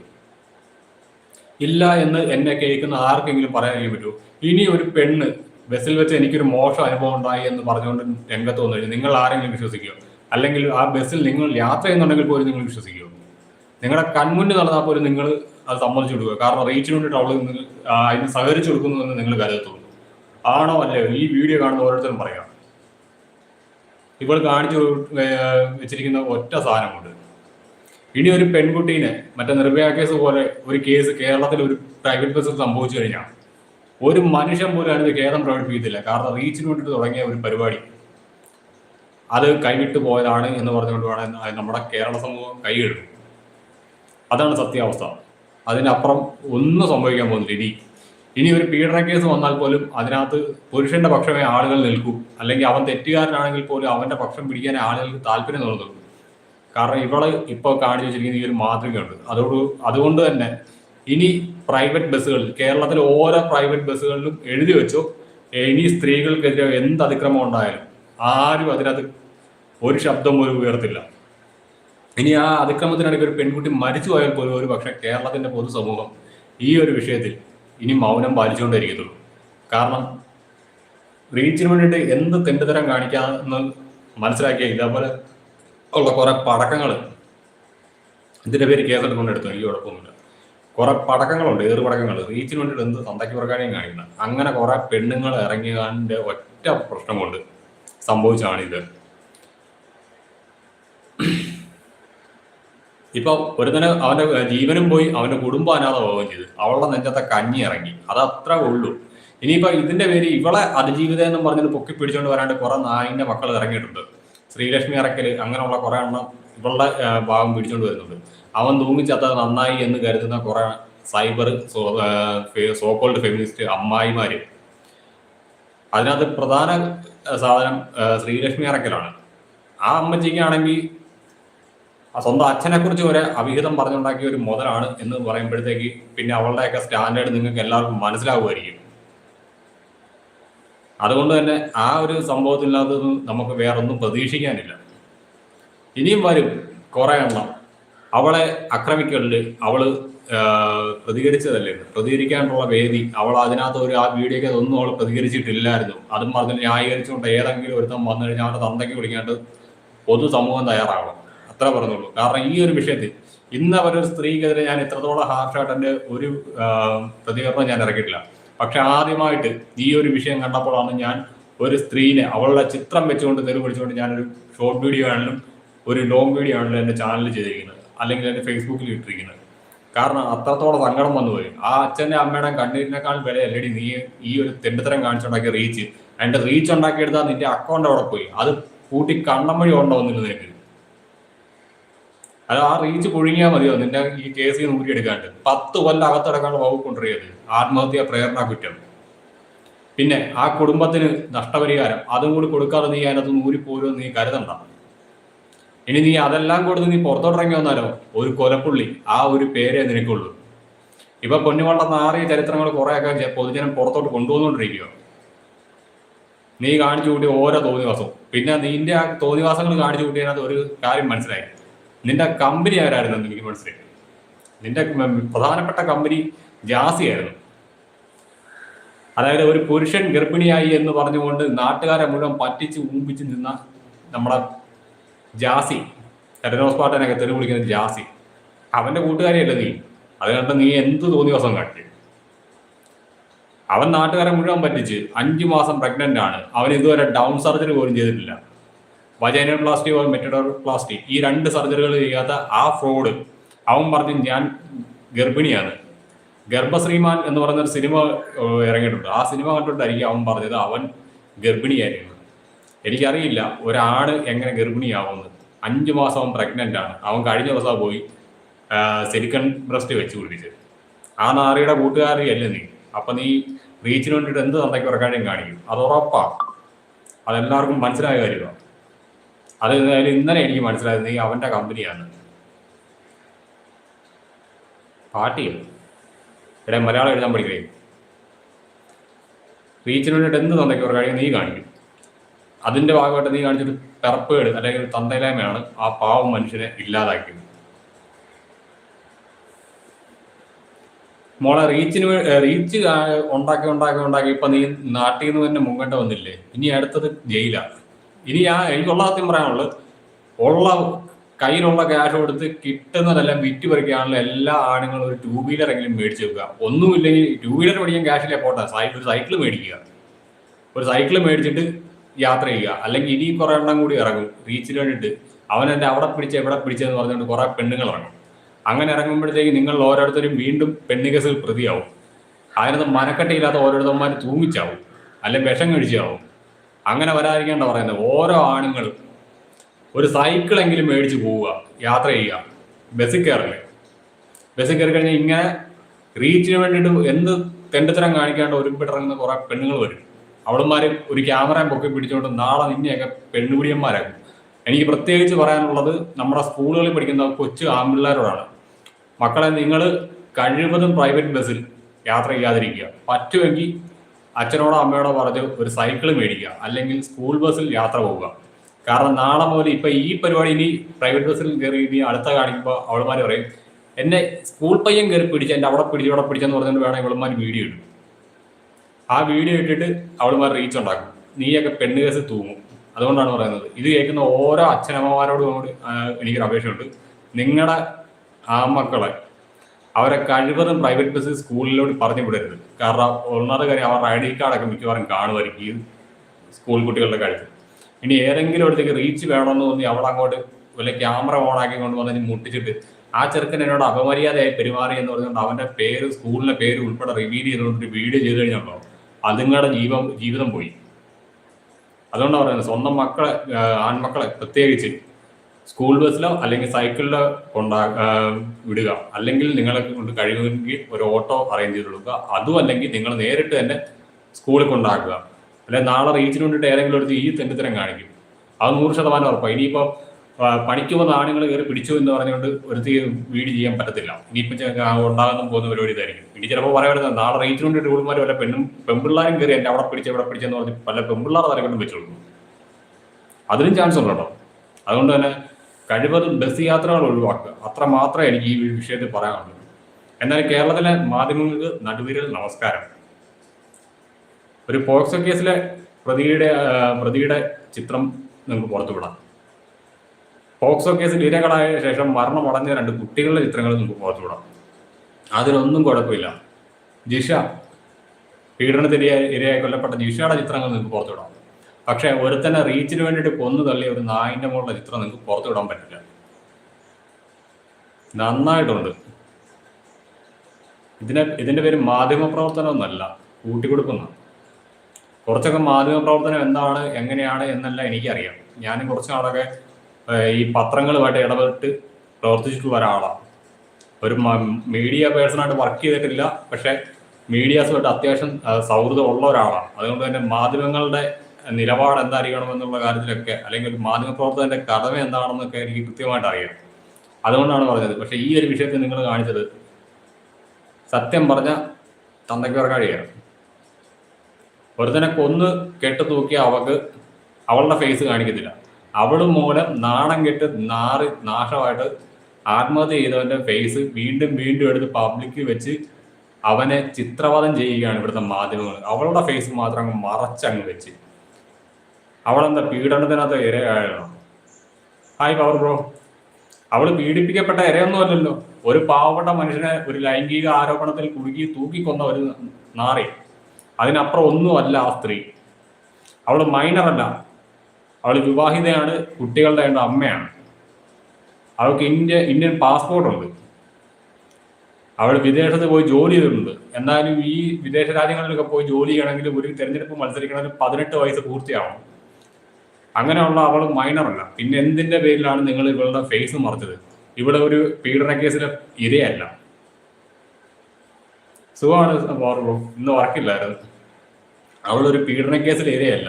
ഇല്ല എന്ന് എന്നെ കേൾക്കുന്ന ആർക്കെങ്കിലും പറയാൻ പറ്റൂ ഇനി ഒരു പെണ്ണ് ബസ്സിൽ വെച്ച് എനിക്കൊരു മോശം അനുഭവം ഉണ്ടായി എന്ന് പറഞ്ഞുകൊണ്ട് രംഗത്ത് വന്നു നിങ്ങൾ ആരെങ്കിലും വിശ്വസിക്കുമോ അല്ലെങ്കിൽ ആ ബസ്സിൽ നിങ്ങൾ യാത്ര ചെയ്യുന്നുണ്ടെങ്കിൽ പോലും നിങ്ങൾ വിശ്വസിക്കുമോ നിങ്ങളുടെ കൺമുന്നിൽ നടന്നാൽ പോലും നിങ്ങൾ അത് സമ്മതിച്ചു കൊടുക്കുക. കാരണം റീച്ചിന് വേണ്ടിയിട്ട് അവൾ അതിന് സഹകരിച്ചു കൊടുക്കുന്നു എന്ന് നിങ്ങൾ കരുതത്തുള്ളൂ. ആണോ അല്ലയോ? ഈ വീഡിയോ കാണുന്ന ഓരോരുത്തരും പറയാം. ഇവൾ കാണിച്ചു വെച്ചിരിക്കുന്ന ഒറ്റ സാധനമുണ്ട് ഇനി ഒരു പെൺകുട്ടീനെ മറ്റേ നിർഭയ കേസ് പോലെ ഒരു കേസ് കേരളത്തിൽ ഒരു പ്രൈവറ്റ് ബസ്സിൽ സംഭവിച്ചു കഴിഞ്ഞാൽ ഒരു മനുഷ്യൻ പോലും അതിന് ഖേദം പ്രകടിപ്പിക്കത്തില്ല. കാരണം റീച്ചിന് വേണ്ടിയിട്ട് തുടങ്ങിയ ഒരു പരിപാടി. അത് കൈവിട്ടു പോയതാണ് എന്ന് പറഞ്ഞുകൊണ്ട് വേണം നമ്മുടെ കേരള സമൂഹം കൈയെടുക്കും അതാണ് സത്യാവസ്ഥ. അതിനപ്പുറം ഒന്നും സംഭവിക്കാൻ പോകുന്നില്ല ഇനി. ഇനി ഒരു പീഡന കേസ് വന്നാൽ പോലും അതിനകത്ത് പുരുഷന്റെ പക്ഷമേ ആളുകൾ നിൽക്കൂ. അല്ലെങ്കിൽ അവൻ തെറ്റുകാരനാണെങ്കിൽ പോലും അവന്റെ പക്ഷം പിടിക്കാൻ ആളുകൾക്ക് താല്പര്യം തോന്നുന്നു കാരണം ഇവൾ ഇപ്പോൾ കാണിച്ചു വെച്ചിരിക്കുന്ന ഈ ഒരു മാതൃകയുണ്ട്. അതോട് അതുകൊണ്ട് തന്നെ ഇനി പ്രൈവറ്റ് ബസ്സുകളിൽ കേരളത്തിലെ ഓരോ പ്രൈവറ്റ് ബസ്സുകളിലും എഴുതി വെച്ചോ. ഇനി സ്ത്രീകൾക്കെതിരെ എന്ത് അതിക്രമം ഉണ്ടായാലും ആരും അതിനകത്ത് ഒരു ശബ്ദം പോലും ഉയർത്തില്ല. ഇനി ആ അതിക്രമത്തിനിടയ്ക്ക് ഒരു പെൺകുട്ടി മരിച്ചു പോയാൽ പോലും ഒരു പക്ഷേ കേരളത്തിന്റെ പൊതുസമൂഹം ഈ ഒരു വിഷയത്തിൽ ഇനി മൗനം പാലിച്ചുകൊണ്ടിരിക്കത്തുള്ളൂ കാരണം റീച്ചിന് വേണ്ടിയിട്ട് എന്ത് തെണ്ടുതരം കാണിക്കാമെന്ന് മനസ്സിലാക്കിയ ഇതേപോലെ ഉള്ള കുറെ പടക്കങ്ങൾ ഇതിന്റെ പേര് കേസെടുക്കൊണ്ട് എടുത്തു? എനിക്ക് കുഴപ്പമൊന്നുമില്ല. കുറെ പടക്കങ്ങളുണ്ട് ഏറ് പടക്കങ്ങൾ റീച്ചിന് വേണ്ടിയിട്ട് എന്ത് സന്തയ്ക്ക് പുറക്കാനെയും കാണിക്കുന്നത് അങ്ങനെ കുറെ പെണ്ണുങ്ങൾ ഇറങ്ങിയതിന്റെ ഒറ്റ പ്രശ്നം കൊണ്ട് സംഭവിച്ചാണ് ഇത് ഇപ്പൊ ഒരുത്തന് അവന്റെ ജീവനും പോയി അവന്റെ കുടുംബം അനാഥമാവുകയും ചെയ്തു. അവളുടെ നെഞ്ചത്തെ കഞ്ഞി ഇറങ്ങി. അത് അത്ര ഉള്ളൂ. ഇനിയിപ്പോ ഇതിന്റെ പേര് ഇവളെ അതിജീവിത എന്ന് പറഞ്ഞിട്ട് പൊക്കി പിടിച്ചോണ്ട് വരാണ്ട് കുറെ നായിന്റെ മക്കൾ ഇറങ്ങിയിട്ടുണ്ട്. ശ്രീലക്ഷ്മി ഇറക്കൽ അങ്ങനെയുള്ള കുറെ എണ്ണം ഇവളുടെ ഭാഗം പിടിച്ചോണ്ട് വരുന്നുണ്ട്. അവൻ തൂങ്ങിച്ചത്ത നന്നായി എന്ന് കരുതുന്ന കുറെ സൈബർ സോക്കോൾഡ് ഫെമിനിസ്റ്റ് അമ്മായിമാര്. അതിനകത്ത് പ്രധാന സാധനം ശ്രീലക്ഷ്മി ഇറക്കലാണ് ആ അമ്മച്ചിക്കാണെങ്കിൽ സ്വന്തം അച്ഛനെ കുറിച്ച് വരെ അവിഹിതം പറഞ്ഞുണ്ടാക്കിയ ഒരു മുതലാണ് എന്ന് പറയുമ്പോഴത്തേക്ക് പിന്നെ അവളുടെയൊക്കെ സ്റ്റാൻഡേർഡ് നിങ്ങൾക്ക് എല്ലാവർക്കും മനസ്സിലാവുമായിരിക്കും. അതുകൊണ്ട് തന്നെ ആ ഒരു സംഭവത്തിനകത്തൊന്നും നമുക്ക് വേറൊന്നും പ്രതീക്ഷിക്കാനില്ല. ഇനിയും വരും കുറെ എണ്ണം. അവളെ ആക്രമിക്കലിൽ അവൾ പ്രതികരിച്ചതല്ലേ? പ്രതികരിക്കാനുള്ള വേദി. അവൾ അതിനകത്ത് ഒരു ആ വീഡിയോക്ക് ഒന്നും അവൾ പ്രതികരിച്ചിട്ടില്ലായിരുന്നു. അതും പറഞ്ഞ് ന്യായീകരിച്ചുകൊണ്ട് ഏതെങ്കിലും ഒരുത്തം വന്നു കഴിഞ്ഞാൽ അവരുടെ തന്തയ്ക്ക് വിളിക്കാണ്ട് പൊതുസമൂഹം തയ്യാറാവണം. അത്ര പറഞ്ഞുള്ളൂ. കാരണം ഈ ഒരു വിഷയത്തിൽ ഇന്ന് അവരൊരു സ്ത്രീക്കെതിരെ ഞാൻ എത്രത്തോളം ഹാർഷായിട്ട് എന്റെ ഒരു പ്രതികരണം ഞാൻ ഇറക്കിയിട്ടില്ല. പക്ഷെ ആദ്യമായിട്ട് ഈ ഒരു വിഷയം കണ്ടപ്പോഴാണ് ഞാൻ ഒരു സ്ത്രീനെ അവളുടെ ചിത്രം വെച്ചുകൊണ്ട് തെരുവ് പിടിച്ചുകൊണ്ട് ഞാനൊരു ഷോർട്ട് വീഡിയോ ആണെങ്കിലും ഒരു ലോങ് വീഡിയോ ആണെങ്കിലും എന്റെ ചാനലിൽ ചെയ്തിരിക്കുന്നത്. അല്ലെങ്കിൽ എന്റെ ഫേസ്ബുക്കിൽ ഇട്ടിരിക്കുന്നത്. കാരണം അത്രത്തോളം സങ്കടം വന്നുപോയി ആ അച്ഛന്റെ അമ്മയുടെ കണ്ണീരിനേക്കാൾ വില അല്ലടി നീ ഈ ഒരു തെണ്ടിത്തരം കാണിച്ചുണ്ടാക്കിയ റീച്ച് അതിന്റെ റീച്ച് ഉണ്ടാക്കിയെടുത്താൽ നിന്റെ അക്കൗണ്ട് അവിടെ പോയി. അത് കൂട്ടി കണ്ണം വഴി ഉണ്ടോന്നില്ല നിനക്ക് അത് ആ റീച്ച് പുഴുങ്ങിയാൽ മതിയോ? നിന്റെ ഈ കേസിൽ നിന്ന് ഊരിയെടുക്കാണ്ട് പത്ത് കൊല്ലം അകത്തടക്കാണ്ട് വകുപ്പ് കൊണ്ടുവരികയത് ആത്മഹത്യ പ്രേരണ കുറ്റം. പിന്നെ ആ കുടുംബത്തിന് നഷ്ടപരിഹാരം അതും കൂടി കൊടുക്കാതെ നീ അതിനകത്ത് ഊരിപ്പോരുമെന്ന് നീ കരുതണ്ട. ഇനി നീ അതെല്ലാം കൊടുത്ത് നീ പുറത്തോട്ടിറങ്ങി വന്നാലോ? ഒരു കൊലപ്പുള്ളി ആ ഒരു പേരെ നിനക്കുള്ളൂ. ഇപ്പൊ പൊന്നുവള്ള നാറിയ ചരിത്രങ്ങൾ കുറെയൊക്കെ പൊതുജനം പുറത്തോട്ട് കൊണ്ടുവന്നുകൊണ്ടിരിക്കുകയോ നീ കാണിച്ചു കൂട്ടിയ ഓരോ തോന്നിവാസവും. പിന്നെ നിന്റെ ആ തോന്നിവാസങ്ങൾ കാണിച്ചു കൂട്ടിയതിനകത്ത് ഒരു കാര്യം മനസ്സിലായി. നിന്റെ കമ്പനി ആരായിരുന്നു എനിക്ക് മനസ്സിലായി നിന്റെ പ്രധാനപ്പെട്ട കമ്പനി ജാസിയായിരുന്നു. അതായത് ഒരു പുരുഷൻ ഗർഭിണിയായി എന്ന് പറഞ്ഞുകൊണ്ട് നാട്ടുകാരെ മുഴുവൻ പറ്റിച്ച് ഊമ്പിച്ച് നിന്ന നമ്മുടെ ജാസി ടെറ്റനോസ് പാട്ടനൊക്കെ തെറി വിളിക്കുന്ന ജാസി. അവന്റെ കൂട്ടുകാരിയല്ല നീ. അത് കണ്ട് നീ എന്ത് തോന്നി ദിവസം കാട്ടി. അവൻ നാട്ടുകാരെ മുഴുവൻ പറ്റിച്ച് അഞ്ചു മാസം പ്രഗ്നന്റ് ആണ്. അവൻ ഇതുവരെ ഡൗൺ സർജറി പോലും ചെയ്തിട്ടില്ല. വജൈനൽ പ്ലാസ്റ്റി ഓർ മെറ്റഡോപ്ലാസ്റ്റി ഈ രണ്ട് സർജറികൾ ചെയ്യാത്ത ആ ഫ്രോഡ് അവൻ പറഞ്ഞു ഞാൻ ഗർഭിണിയാണ്. ഗർഭശ്രീമാൻ എന്ന് പറഞ്ഞൊരു ഒരു സിനിമ ഇറങ്ങിയിട്ടുണ്ട്. ആ സിനിമ കണ്ടിട്ടായിരിക്കും അവൻ പറഞ്ഞത് അവൻ ഗർഭിണിയായിരുന്നു. എനിക്കറിയില്ല ഒരാണ് എങ്ങനെ ഗർഭിണിയാവുന്നത്. അഞ്ച് മാസം അവൻ പ്രഗ്നന്റ് ആണ്. അവൻ കഴിഞ്ഞ ദിവസം പോയി സിലിക്കൺ ബ്രസ്റ്റ് വെച്ച് പിടിപ്പിച്ചത്. ആ നാറിയുടെ കൂട്ടുകാരിയല്ലേ നീ? അപ്പൊ നീ റീച്ചിന് വേണ്ടിയിട്ട് എന്ത് തന്തയ്ക്ക് ഉറക്കാനും കാണിക്കും? അത് ഉറപ്പാണ് അതെല്ലാവർക്കും മനസ്സിലായ കാര്യമാണ്. അത് ഇന്നലെ എനിക്ക് മനസ്സിലായത് അവന്റെ കമ്പനിയാണ്. പാട്ടിയോ ഇവിടെ മലയാളം എഴുതാൻ പഠിക്കണേ. റീച്ചിന് വേണ്ടിയിട്ട് എന്ത് തന്തയ്ക്ക് കാര്യം നീ കാണിക്കും. അതിന്റെ ഭാഗമായിട്ട് നീ കാണിച്ചൊരു പെറപ്പേട് അല്ലെങ്കിൽ ഒരു തന്തയിലായ്മയാണ് ആ പാവം മനുഷ്യനെ ഇല്ലാതാക്കിയത്. മോളെ റീച്ചിന് റീച്ച് ഉണ്ടാക്കി ഉണ്ടാക്കി ഉണ്ടാക്കി ഇപ്പൊ നീ നാട്ടിൽ നിന്ന് തന്നെ മുങ്ങേണ്ട വന്നില്ലേ? ഇനി അടുത്തത് ജയിലാണ് ഇനി ആ എനിക്കുള്ള സത്യം പറയാനുള്ളത് ഉള്ള കയ്യിലുള്ള ക്യാഷ് കൊടുത്ത് കിട്ടുന്നതെല്ലാം വിറ്റ് പറിക്കാനുള്ള എല്ലാ ആണുങ്ങളും ഒരു ടൂ വീലർ എങ്കിലും മേടിച്ച് വെക്കുക. ഒന്നുമില്ലെങ്കിൽ ടൂ വീലർ മേടിക്കാൻ ക്യാഷിലെ പോട്ടെ. സൈക്കിൾ സൈക്കിൾ മേടിക്കുക. ഒരു സൈക്കിൾ മേടിച്ചിട്ട് യാത്ര ചെയ്യുക. അല്ലെങ്കിൽ ഇനി കുറെ എണ്ണം കൂടി ഇറങ്ങും. റീച്ചിന് വേണ്ടിയിട്ട് അവൻ എന്നെ അവിടെ പിടിച്ച് എവിടെ പിടിച്ചെന്ന് പറഞ്ഞുകൊണ്ട് കുറെ പെണ്ണുങ്ങൾ ഇറങ്ങും. അങ്ങനെ ഇറങ്ങുമ്പോഴത്തേക്ക് നിങ്ങൾ ഓരോരുത്തരും വീണ്ടും പെണ്ണുകേസിൽ പ്രതിയാവും. അതിനകത്ത് മനക്കട്ടയില്ലാത്ത ഓരോരുത്തന്മാർ തൂങ്ങിച്ചാവും. അല്ലെങ്കിൽ വിഷം കഴിച്ചാവും. അങ്ങനെ വരാതിരിക്കേണ്ട പറയുന്നത് ഓരോ ആണുങ്ങൾ ഒരു സൈക്കിളെങ്കിലും മേടിച്ച് പോവുക യാത്ര ചെയ്യുക. ബസ്സിൽ കയറില്ലേ? ബസ്സിൽ കയറി കഴിഞ്ഞാൽ ഇങ്ങനെ റീച്ചിന് വേണ്ടിയിട്ട് എന്ത് തെണ്ടത്തരം കാണിക്കാണ്ട് ഒരുമ്പിട്ടിറങ്ങുന്ന കുറെ പെണ്ണുങ്ങൾ വരും. അവളുമാര് ഒരു ക്യാമറയും പൊക്കി പിടിച്ചുകൊണ്ട് നാളെ നിന്നെയൊക്കെ പെണ്ണുപിടിയന്മാരാക്കും. എനിക്ക് പ്രത്യേകിച്ച് പറയാനുള്ളത് നമ്മുടെ സ്കൂളുകളിൽ പഠിക്കുന്ന കൊച്ചു ആൺപിള്ളേരോടാണ് മക്കളെ നിങ്ങൾ കഴിവതും പ്രൈവറ്റ് ബസ്സിൽ യാത്ര ചെയ്യാതിരിക്കുക. പറ്റുമെങ്കിൽ അച്ഛനോടോ അമ്മയോടോ പറഞ്ഞ് ഒരു സൈക്കിൾ മേടിക്കുക. അല്ലെങ്കിൽ സ്കൂൾ ബസ്സിൽ യാത്ര പോവുക. കാരണം നാളെ മുതൽ ഇപ്പൊ ഈ പരിപാടി ഇനി പ്രൈവറ്റ് ബസ്സിൽ കയറി ഇനി അടുത്ത കാണിക്കുമ്പോൾ അവളുമാർ പറയും എന്നെ സ്കൂൾ പയ്യൻ കയറി പിടിച്ച് എന്റെ അവിടെ പിടിച്ച് ഇവിടെ പിടിച്ചെന്ന് പറഞ്ഞിട്ട് വേണം ഇവളുമാർ വീഡിയോ ഇടും. ആ വീഡിയോ ഇട്ടിട്ട് അവളുമാർ റീച്ച് ഉണ്ടാക്കും. നീയൊക്കെ പെണ്ണ് കേസ് തൂങ്ങും. അതുകൊണ്ടാണ് പറയുന്നത്. ഇത് കേൾക്കുന്ന ഓരോ അച്ഛനമ്മമാരോടും എനിക്കൊരു അപേക്ഷയുണ്ട്. നിങ്ങളുടെ ആ മക്കളെ അവരെ കഴിവതും പ്രൈവറ്റ് ബസ് സ്കൂളിലോട്ട് പറഞ്ഞു വിടരുത്. കാരണം ഒന്നാമത്തെ കാര്യം അവരുടെ ഐ ഡി കാർഡൊക്കെ മിക്കവാറും കാണുമായിരിക്കും സ്കൂൾ കുട്ടികളുടെ കാര്യത്തിൽ. ഇനി ഏതെങ്കിലും അടുത്തേക്ക് റീച്ച് വേണമെന്ന് തോന്നി അവളങ്ങോട്ട് അങ്ങോട്ട് വല്ല ക്യാമറ ഓൺ ആക്കി കൊണ്ടുവന്ന് മുട്ടിച്ചിട്ട് ആ ചെറുക്കൻ എന്നോട് അപമര്യാദയായി പെരുമാറി എന്ന് പറഞ്ഞുകൊണ്ട് അവന്റെ പേര് സ്കൂളിന്റെ പേര് ഉൾപ്പെടെ റിവീൽ ചെയ്തുകൊണ്ട് വീഡിയോ ചെയ്ത് കഴിഞ്ഞപ്പോൾ അതുങ്ങളുടെ ജീവം ജീവിതം പോയി. അതുകൊണ്ടാണ് പറയുന്നത് സ്വന്തം മക്കളെ ആൺമക്കളെ പ്രത്യേകിച്ച് സ്കൂൾ ബസ്സിലോ അല്ലെങ്കിൽ സൈക്കിളിലോ കൊണ്ടാ വിടുക. അല്ലെങ്കിൽ നിങ്ങളെ കൊണ്ട് കഴിയുമെങ്കിൽ ഒരു ഓട്ടോ അറേഞ്ച് ചെയ്ത് കൊടുക്കുക. അതും അല്ലെങ്കിൽ നിങ്ങൾ നേരിട്ട് തന്നെ സ്കൂളിൽ കൊണ്ടാക്കുക. അല്ലെങ്കിൽ നാളെ റീച്ചിന് വേണ്ടിയിട്ട് ഏതെങ്കിലും ഒരു ഈ തെണ്ടിത്തരം കാണിക്കും. അത് നൂറ് ശതമാനം ഉറപ്പാണ് ഇനിയിപ്പോൾ പണിക്ക് വന്ന ആണുങ്ങൾ കയറി പിടിച്ചു എന്ന് പറഞ്ഞുകൊണ്ട് ഒരുത്തി വീട് ചെയ്യാൻ പറ്റത്തില്ല. ഇനിയിപ്പോൾ ഉണ്ടാകുന്ന പോകുന്ന പരിപാടി ഇതായിരിക്കും. ഇനി ചിലപ്പോൾ പറയുന്നത് നാളെ റീച്ചിന് വേണ്ടിയിട്ട് കൂടുതൽ വല്ല പെണ്ണും പെമ്പിള്ളാരും കയറി എന്റെ അവിടെ പിടിച്ച് ഇവിടെ പിടിച്ചെന്ന് പറഞ്ഞ് പല പെമ്പിള്ളാർ തലക്കൊണ്ടും കൊണ്ടും വെച്ചു കൊടുക്കും. അതിനും ചാൻസ് ഉണ്ട് കേട്ടോ അതുകൊണ്ട് തന്നെ കഴിവതും ബസ് യാത്രകൾ ഒഴിവാക്കുക. അത്ര മാത്രമേ എനിക്ക് ഈ വിഷയത്തിൽ പറയാനുള്ളൂ. എന്നാൽ കേരളത്തിലെ മാധ്യമങ്ങൾക്ക് നടുവിരൽ നമസ്കാരം. ഒരു പോക്സോ കേസിലെ പ്രതിയുടെ പ്രതിയുടെ ചിത്രം നിങ്ങൾക്ക് പുറത്തുവിടാം. പോക്സോ കേസിൽ ഇരകളായ ശേഷം മരണമടഞ്ഞ രണ്ട് കുട്ടികളുടെ ചിത്രങ്ങൾ നിങ്ങൾക്ക് പുറത്തുവിടാം. അതിലൊന്നും കുഴപ്പമില്ല. ജിഷ പീഡനത്തിന് ഇരയായി കൊല്ലപ്പെട്ട ജിഷയുടെ ചിത്രങ്ങൾ നിങ്ങൾക്ക് പുറത്തുവിടാം. പക്ഷെ ഒരുത്തന്നെ റീച്ചിന് വേണ്ടിയിട്ട് കൊന്നു തള്ളിയ ഒരു നായിന്റെ മുകളിലെ ചിത്രം നിങ്ങൾക്ക് പുറത്തു വിടാൻ പറ്റില്ല. നന്നായിട്ടുണ്ട്. ഇതിനെ ഇതിന്റെ പേര് മാധ്യമ പ്രവർത്തനം ഒന്നല്ല കൂട്ടിക്കൊടുക്കുന്ന കുറച്ചൊക്കെ മാധ്യമ പ്രവർത്തനം എന്താണ് എങ്ങനെയാണ് എന്നല്ല എനിക്കറിയാം. ഞാനും കുറച്ച് നാളൊക്കെ ഈ പത്രങ്ങളുമായിട്ട് ഇടപെട്ട് പ്രവർത്തിച്ചിട്ടുള്ള ഒരാളാണ്. ഒരു മീഡിയ പേഴ്സണായിട്ട് വർക്ക് ചെയ്തിട്ടില്ല പക്ഷെ മീഡിയാസുമായിട്ട് അത്യാവശ്യം സൗഹൃദം ഉള്ള ഒരാളാണ്. അതുകൊണ്ട് തന്നെ മാധ്യമങ്ങളുടെ നിലപാട് എന്തായിരിക്കണം എന്നുള്ള കാര്യത്തിലൊക്കെ അല്ലെങ്കിൽ ഒരു മാധ്യമ പ്രവർത്തകന്റെ കടമ എന്താണെന്നൊക്കെ എനിക്ക് കൃത്യമായിട്ട് അറിയാം അതുകൊണ്ടാണ് പറഞ്ഞത്. പക്ഷെ ഈ ഒരു വിഷയത്തിൽ നിങ്ങൾ കാണിച്ചത് സത്യം പറഞ്ഞ തന്തയ്ക്കുറക്കാഴിയാണ് ഒരുത്തനെ കൊന്ന് കെട്ട് തൂക്കിയ അവക്ക് അവളുടെ ഫേസ് കാണിക്കത്തില്ല. അവൾ മൂലം നാണം കെട്ട് നാറി നാശമായിട്ട് ആത്മഹത്യ ചെയ്തവന്റെ ഫേസ് വീണ്ടും വീണ്ടും എടുത്ത് പബ്ലിക്കിൽ വെച്ച് അവനെ ചിത്രവാദം ചെയ്യുകയാണ് ഇവിടുത്തെ മാധ്യമങ്ങൾ. അവളുടെ ഫേസ് മാത്രം അങ്ങ് മറച്ചങ്ങ് വെച്ച്. അവളെന്താ പീഡനത്തിനകത്ത് ഇരയായോ? ഹായ് പവർ ബ്രോ അവൾ പീഡിപ്പിക്കപ്പെട്ട ഇരയൊന്നും അല്ലല്ലോ ഒരു പാവപ്പെട്ട മനുഷ്യനെ ഒരു ലൈംഗിക ആരോപണത്തിൽ കുടുക്കി തൂക്കിക്കൊന്ന ഒരു നാറി. അതിനപ്പുറം ഒന്നുമല്ല ആ സ്ത്രീ. അവൾ മൈനറല്ല അവൾ വിവാഹിതയാണ് കുട്ടികളുടെ രണ്ട് അമ്മയാണ്. അവൾക്ക് ഇന്ത്യ ഇന്ത്യൻ പാസ്പോർട്ടുണ്ട് അവൾ വിദേശത്ത് പോയി ജോലി ചെയ്തിട്ടുണ്ട്. എന്നാലും ഈ വിദേശ രാജ്യങ്ങളിലൊക്കെ പോയി ജോലി ചെയ്യണമെങ്കിൽ ഒരു തെരഞ്ഞെടുപ്പ് മത്സരിക്കണമെങ്കിൽ പതിനെട്ട് വയസ്സ് പൂർത്തിയാവണം. അങ്ങനെയുള്ള അവൾ മൈനറല്ല പിന്നെ എന്തിന്റെ പേരിലാണ് നിങ്ങൾ ഇവളുടെ ഫേസ് മറച്ചത്? ഇവിടെ ഒരു പീഡന കേസിലെ ഇരയല്ല. സുഖമാണ് ഇന്ന് വർക്കില്ലായിരുന്നു അവളൊരു പീഡന കേസിൽ ഇരയല്ല.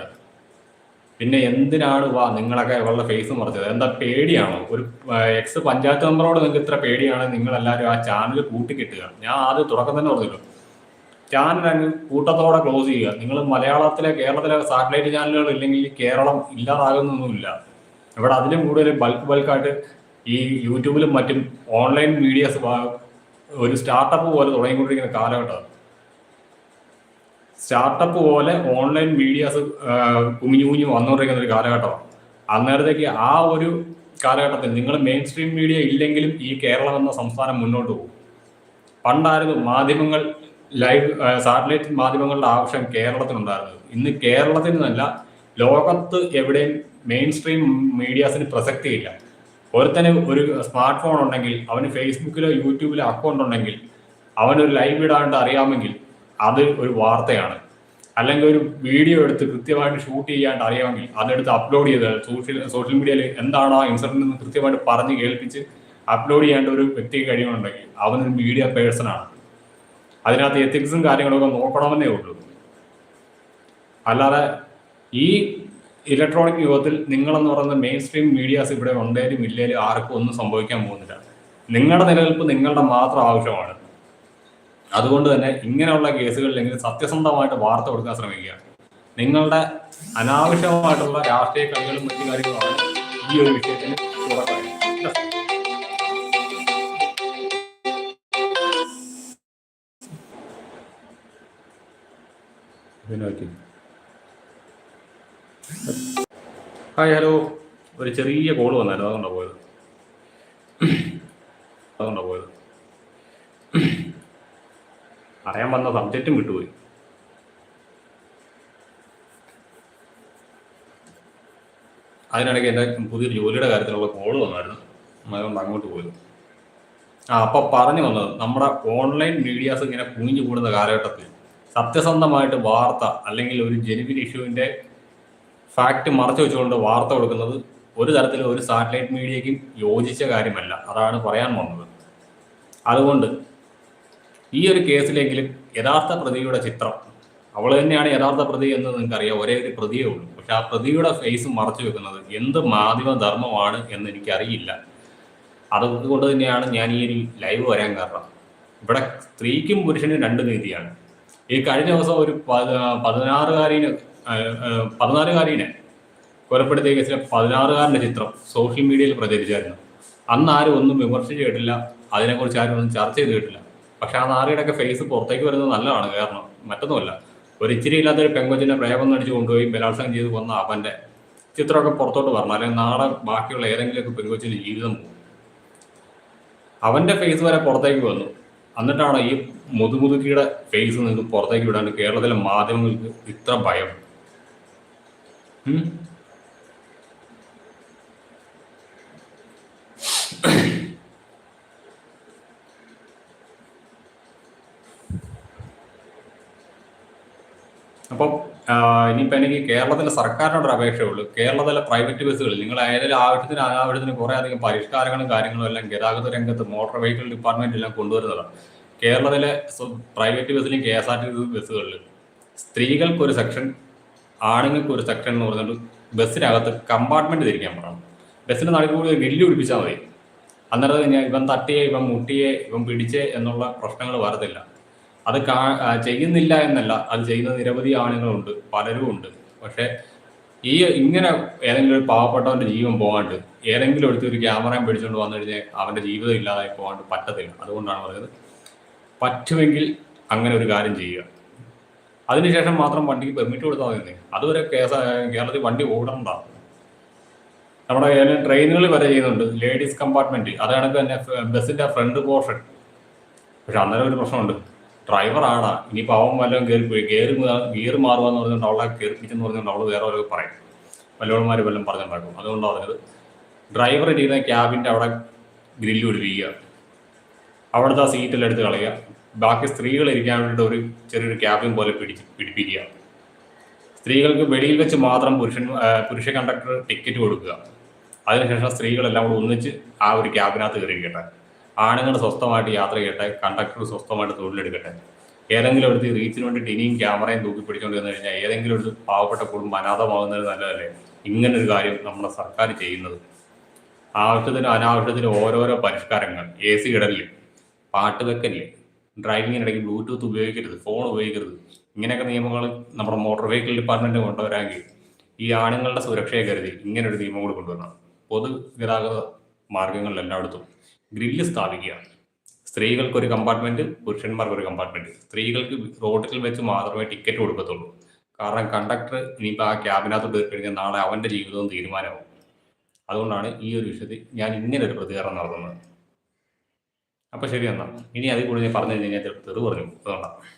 പിന്നെ എന്തിനാണ് വാ നിങ്ങളൊക്കെ ഇവളുടെ ഫേസ് മറച്ചത്? എന്താ പേടിയാണോ? ഒരു എക്സ് പഞ്ചായത്ത് മെമ്പറോട് നിങ്ങൾക്ക് ഇത്ര പേടിയാണ്? നിങ്ങളെല്ലാവരും ആ ചാനൽ കൂട്ടിക്കിട്ടുക. ഞാൻ ആദ്യം തുടക്കം തന്നെ പറഞ്ഞല്ലോ ചാനൽ അങ്ങ് കൂട്ടത്തോടെ ക്ലോസ് ചെയ്യുക. നിങ്ങൾ മലയാളത്തിലെ കേരളത്തിലെ സാറ്റലൈറ്റ് ചാനലുകൾ ഇല്ലെങ്കിൽ കേരളം ഇല്ലാതാകുന്നൊന്നുമില്ല. ഇവിടെ അതിലും കൂടുതൽ ബൾക്ക് ബൾക്കായിട്ട് ഈ യൂട്യൂബിലും മറ്റും ഓൺലൈൻ മീഡിയസ് ഒരു സ്റ്റാർട്ടപ്പ് പോലെ തുടങ്ങിക്കൊണ്ടിരിക്കുന്ന കാലഘട്ടം. സ്റ്റാർട്ടപ്പ് പോലെ ഓൺലൈൻ മീഡിയാസ് കുഞ്ഞു കുഞ്ഞു വന്നുകൊണ്ടിരിക്കുന്ന ഒരു കാലഘട്ടമാണ് അന്നേരത്തേക്ക് ആ ഒരു കാലഘട്ടത്തിൽ നിങ്ങൾ മെയിൻ സ്ട്രീം മീഡിയ ഇല്ലെങ്കിലും ഈ കേരളം എന്ന സംസ്ഥാനം മുന്നോട്ട് പോകും. പണ്ടായിരുന്നു മാധ്യമങ്ങൾ ലൈവ് സാറ്റലൈറ്റ് മാധ്യമങ്ങളുടെ ആവശ്യം കേരളത്തിനുണ്ടായിരുന്നത്. ഇന്ന് കേരളത്തിന് നല്ല ലോകത്ത് എവിടെയും മെയിൻ സ്ട്രീം മീഡിയാസിന് പ്രസക്തിയില്ല. ഒരുത്തന് ഒരു സ്മാർട്ട് ഫോൺ ഉണ്ടെങ്കിൽ അവന് ഫേസ്ബുക്കിലോ യൂട്യൂബിലോ അക്കൗണ്ട് ഉണ്ടെങ്കിൽ അവനൊരു ലൈവ് ഇടാണ്ട് അറിയാമെങ്കിൽ അത് ഒരു വാർത്തയാണ്. അല്ലെങ്കിൽ ഒരു വീഡിയോ എടുത്ത് കൃത്യമായിട്ട് ഷൂട്ട് ചെയ്യാണ്ട് അറിയാമെങ്കിൽ അതെടുത്ത് അപ്ലോഡ് ചെയ്ത് സോഷ്യൽ സോഷ്യൽ മീഡിയയിൽ എന്താണ് ആ ഇൻസിഡന്റ് എന്ന് കൃത്യമായിട്ട് പറഞ്ഞ് കേൾപ്പിച്ച് അപ്ലോഡ് ചെയ്യേണ്ട ഒരു വ്യക്തി കഴിയുന്നുണ്ടെങ്കിൽ അവനൊരു മീഡിയ പേഴ്സൺ ആണ്. അതിനകത്ത് എത്തിക്സും കാര്യങ്ങളൊക്കെ നോക്കണമെന്നേ ഉള്ളൂ. അല്ലാതെ ഈ ഇലക്ട്രോണിക് യുഗത്തിൽ നിങ്ങളെന്ന് പറയുന്ന മെയിൻ സ്ട്രീം മീഡിയാസ് ഇവിടെ ഉണ്ടേലും ഇല്ലേലും ആർക്കും ഒന്നും സംഭവിക്കാൻ പോകുന്നില്ല. നിങ്ങളുടെ നിലനിൽപ്പ് നിങ്ങളുടെ മാത്രം ആവശ്യമാണ്. അതുകൊണ്ട് തന്നെ ഇങ്ങനെയുള്ള കേസുകളിലെങ്കിലും സത്യസന്ധമായിട്ട് വാർത്ത കൊടുക്കാൻ ശ്രമിക്കുക. നിങ്ങളുടെ അനാവശ്യമായിട്ടുള്ള രാഷ്ട്രീയ കളികളും മറ്റു കാര്യങ്ങളുമാണ് ഈ ഒരു വിഷയത്തിന് ഹായ് ഹലോ ഒരു ചെറിയ കോൾ വന്നായിരുന്നു. അതുകൊണ്ടാണ് പോയത്? അതുകൊണ്ടാണ് പോയത്? അറിയാൻ വന്ന സബ്ജക്റ്റും വിട്ടുപോയി. അതിനിടയ്ക്ക് എന്റെ പുതിയൊരു ജോലിയുടെ കാര്യത്തിലുള്ള കോൾ വന്നായിരുന്നു. അതുകൊണ്ട് അങ്ങോട്ട് പോയത് ആ അപ്പം പറഞ്ഞു വന്നത് നമ്മുടെ ഓൺലൈൻ മീഡിയാസ് ഇങ്ങനെ കുഞ്ഞു കൂടുന്ന കാലഘട്ടത്തിൽ സത്യസന്ധമായിട്ട് വാർത്ത അല്ലെങ്കിൽ ഒരു ജെനുവിൻ ഇഷ്യൂവിന്റെ ഫാക്റ്റ് മറച്ചു വെച്ചുകൊണ്ട് വാർത്ത കൊടുക്കുന്നത് ഒരു തരത്തിലും ഒരു സാറ്റലൈറ്റ് മീഡിയയ്ക്കും യോജിച്ച കാര്യമല്ല. അതാണ് പറയാൻ വന്നത്. അതുകൊണ്ട് ഈ ഒരു കേസിലെങ്കിലും യഥാർത്ഥ പ്രതിയുടെ ചിത്രം അവൾ തന്നെയാണ് യഥാർത്ഥ പ്രതി എന്ന് നിങ്ങൾക്കറിയാം. ഒരേ ഒരു പ്രതിയേ ഉള്ളൂ. പക്ഷെ ആ പ്രതിയുടെ ഫേസ് മറച്ചു വെക്കുന്നത് എന്ത് മാധ്യമ ധർമ്മമാണ് എന്ന് എനിക്കറിയില്ല. അതുകൊണ്ട് തന്നെയാണ് ഞാൻ ഈ ഒരു ലൈവ് വരാൻ കാരണം. ഇവിടെ സ്ത്രീക്കും പുരുഷനും രണ്ട് നീതിയാണ്. ഈ കഴിഞ്ഞ ദിവസം ഒരു പതിനാറുകാരീനെ പതിനാലുകാരീനെ കൊലപ്പെടുത്തിയ കേസിലെ പതിനാറുകാരന്റെ ചിത്രം സോഷ്യൽ മീഡിയയിൽ പ്രചരിച്ചായിരുന്നു. അന്ന് ആരും ഒന്നും വിമർശിച്ച് കേട്ടില്ല അതിനെക്കുറിച്ച് ആരും ഒന്നും ചർച്ച ചെയ്ത് കേട്ടില്ല. പക്ഷെ ആ നാറിയുടെയൊക്കെ ഫേസ് പുറത്തേക്ക് വരുന്നത് നല്ലതാണ് കാരണം മറ്റൊന്നുമല്ല. ഒരു ഇച്ചിരി ഇല്ലാത്ത ഒരു പെങ്കൊച്ചിനെ പ്രേമം നടിച്ചു കൊണ്ടുപോയി ബലാത്സംഗം ചെയ്ത് വന്ന അവന്റെ ചിത്രമൊക്കെ പുറത്തോട്ട് പറഞ്ഞു അല്ലെങ്കിൽ നാളെ ബാക്കിയുള്ള ഏതെങ്കിലുമൊക്കെ പെങ്കൊച്ചിന്റെ ജീവിതം പോകും. അവന്റെ ഫേസ് വരെ പുറത്തേക്ക് വന്നു. എന്നിട്ടാണ് ഈ മുതുമുതുക്കിയുടെ ഫേസ് നിങ്ങൾക്ക് പുറത്തേക്ക് വിടാണ്ട് കേരളത്തിലെ മാധ്യമങ്ങൾക്ക് ഇത്ര ഭയം? അപ്പം ഇനിയിപ്പോൾ എനിക്ക് കേരളത്തിലെ സർക്കാരിനോടൊരു അപേക്ഷയുള്ളൂ. കേരളത്തിലെ പ്രൈവറ്റ് ബസ്സുകളിൽ നിങ്ങൾ ഏതെങ്കിലും ആവശ്യത്തിന് അനാവശ്യത്തിന് കുറേ അധികം പരിഷ്കാരങ്ങളും കാര്യങ്ങളും എല്ലാം ഗതാഗത രംഗത്ത് മോട്ടോർ വെഹിക്കിൾ ഡിപ്പാർട്ട്മെന്റ് എല്ലാം കൊണ്ടുവരുന്നതാണ്. കേരളത്തിലെ പ്രൈവറ്റ് ബസ്സിലും കെ എസ് ആർ ടി ബസ്സുകളിൽ സ്ത്രീകൾക്ക് ഒരു സെക്ഷൻ ആണുങ്ങൾക്ക് ഒരു സെക്ഷൻ എന്ന് പറഞ്ഞിട്ട് ബസ്സിനകത്ത് കമ്പാർട്ട്മെന്റ് തിരിക്കാൻ പറയണം. ബസ്സിന് നടുക്ക് കൂടി ഒരു ഗില്ലി പിടിപ്പിച്ചാൽ മതി. അന്നേരം ഇവൻ തട്ടിയെ ഇവൻ മുട്ടിയെ ഇവൻ പിടിച്ചേ എന്നുള്ള പ്രശ്നങ്ങൾ വരത്തില്ല. അത് കാ ചെയ്യുന്നില്ല എന്നല്ല. അത് ചെയ്യുന്ന നിരവധി ആണുങ്ങളുണ്ട് പലരും ഉണ്ട്. പക്ഷെ ഈ ഇങ്ങനെ ഏതെങ്കിലും ഒരു പാവപ്പെട്ടവന്റെ ജീവൻ പോകാണ്ട് ഏതെങ്കിലും എടുത്ത് ഒരു ക്യാമറയും പിടിച്ചുകൊണ്ട് വന്നു കഴിഞ്ഞാൽ അവന്റെ ജീവിതം ഇല്ലാതായി പോകാണ്ട് പറ്റത്തില്ല. അതുകൊണ്ടാണ് പറയുന്നത്. പറ്റുമെങ്കിൽ അങ്ങനെ ഒരു കാര്യം ചെയ്യുക. അതിനുശേഷം മാത്രം വണ്ടിക്ക് പെർമിറ്റ് കൊടുത്താൽ മതി. അതുവരെ കേസ് കേരളത്തിൽ വണ്ടി ഓടണ്ട. നമ്മുടെ ട്രെയിനുകളിൽ വരെ ചെയ്യുന്നുണ്ട്. ലേഡീസ് കമ്പാർട്ട്മെന്റ് അതാണ് തന്നെ ബസ്സിന്റെ ഫ്രണ്ട് പോർഷൻ പക്ഷെ അന്നേരം ഒരു പ്രശ്നമുണ്ട്. ഡ്രൈവർ ആടാ ഇനിയിപ്പോൾ അവൻ വല്ലതും കയറി പോയി. കയറി ഗിയർ മാറുകയെന്ന് പറഞ്ഞുകൊണ്ട് അവളെ കയറിപ്പിച്ചെന്ന് പറഞ്ഞുകൊണ്ട് അവൾ വേറെ ഒരു പറയും. വല്ലവന്മാർ വല്ലതും നടക്കും അതുകൊണ്ടാണ് പറഞ്ഞത്. ഡ്രൈവർ ഇരിക്കുന്ന ക്യാബിന്റെ അവിടെ ഗ്രില്ല് ഒഴിപ്പിക്കുക അവിടുത്തെ ആ സീറ്റിൽ എടുത്ത് കളയുക. ബാക്കി സ്ത്രീകൾ ഇരിക്കാൻ വേണ്ടിയിട്ട് ഒരു ചെറിയൊരു ക്യാബിൻ പോലെ പിടിച്ച് പിടിപ്പിക്കുക. സ്ത്രീകൾക്ക് വെളിയിൽ വെച്ച് മാത്രം പുരുഷൻ പുരുഷ കണ്ടക്ടർ ടിക്കറ്റ് കൊടുക്കുക. അതിനുശേഷം സ്ത്രീകളെല്ലാം കൂടെ ഒന്നിച്ച് ആ ഒരു ക്യാബിനകത്ത് കയറിയിരിക്കട്ടെ. ആണുങ്ങൾ സ്വസ്ഥമായിട്ട് യാത്ര ചെയ്യട്ടെ കണ്ടക്ടർ സ്വസ്ഥമായിട്ട് തൊഴിലെടുക്കട്ടെ. ഏതെങ്കിലും എടുത്ത് റീച്ചിന് വേണ്ടിയിട്ട് ഇനിയും ക്യാമറയും തൂക്കി പിടിച്ചുകൊണ്ട് വന്നു കഴിഞ്ഞാൽ ഏതെങ്കിലും ഒരു പാവപ്പെട്ട കുടുംബം അനാഥമാകുന്നത് നല്ലതല്ലേ? ഇങ്ങനൊരു കാര്യം നമ്മുടെ സർക്കാർ ചെയ്യുന്നത്. ആവശ്യത്തിന് അനാവശ്യത്തിന് ഓരോരോ പരിഷ്കാരങ്ങൾ. എ സി ഇടൽ പാട്ട് വെക്കൽ ഡ്രൈവിങ്ങിനിടയ്ക്ക് ബ്ലൂടൂത്ത് ഉപയോഗിക്കരുത് ഫോൺ ഉപയോഗിക്കരുത്. ഇങ്ങനെയൊക്കെ നിയമങ്ങൾ നമ്മുടെ മോട്ടോർ വെഹിക്കിൾ ഡിപ്പാർട്ട്മെന്റ് കൊണ്ടുവരാമെങ്കിൽ ഈ ആണുങ്ങളുടെ സുരക്ഷയെ കരുതി ഇങ്ങനൊരു നിയമം കൂടി കൊണ്ടുവരണം. പൊതു ഗതാഗത മാർഗങ്ങളിൽ എല്ലായിടത്തും. ഗ്രില്ല് സ്ഥാപിക്കുക. സ്ത്രീകൾക്ക് ഒരു കമ്പാർട്ട്മെന്റ് പുരുഷന്മാർക്ക് ഒരു കമ്പാർട്ട്മെന്റ് സ്ത്രീകൾക്ക് റോഡിൽ വെച്ച് മാത്രമേ ടിക്കറ്റ് കൊടുക്കത്തുള്ളൂ. കാരണം കണ്ടക്ടർ ഇനിയിപ്പോൾ ആ ക്യാബിനകത്തോട്ട് കഴിഞ്ഞാൽ നാളെ അവന്റെ ജീവിതവും തീരുമാനമാവും അതുകൊണ്ടാണ് ഈ ഒരു വിഷയത്തിൽ ഞാൻ ഇങ്ങനെ ഒരു പ്രതികരണം നടത്തുന്നത്. അപ്പൊ ശരി എന്നാ. ഇനി അതിൽ കൂടുതൽ പറഞ്ഞു കഴിഞ്ഞാൽ തെറി പറഞ്ഞു. അതുകൊണ്ടാണ്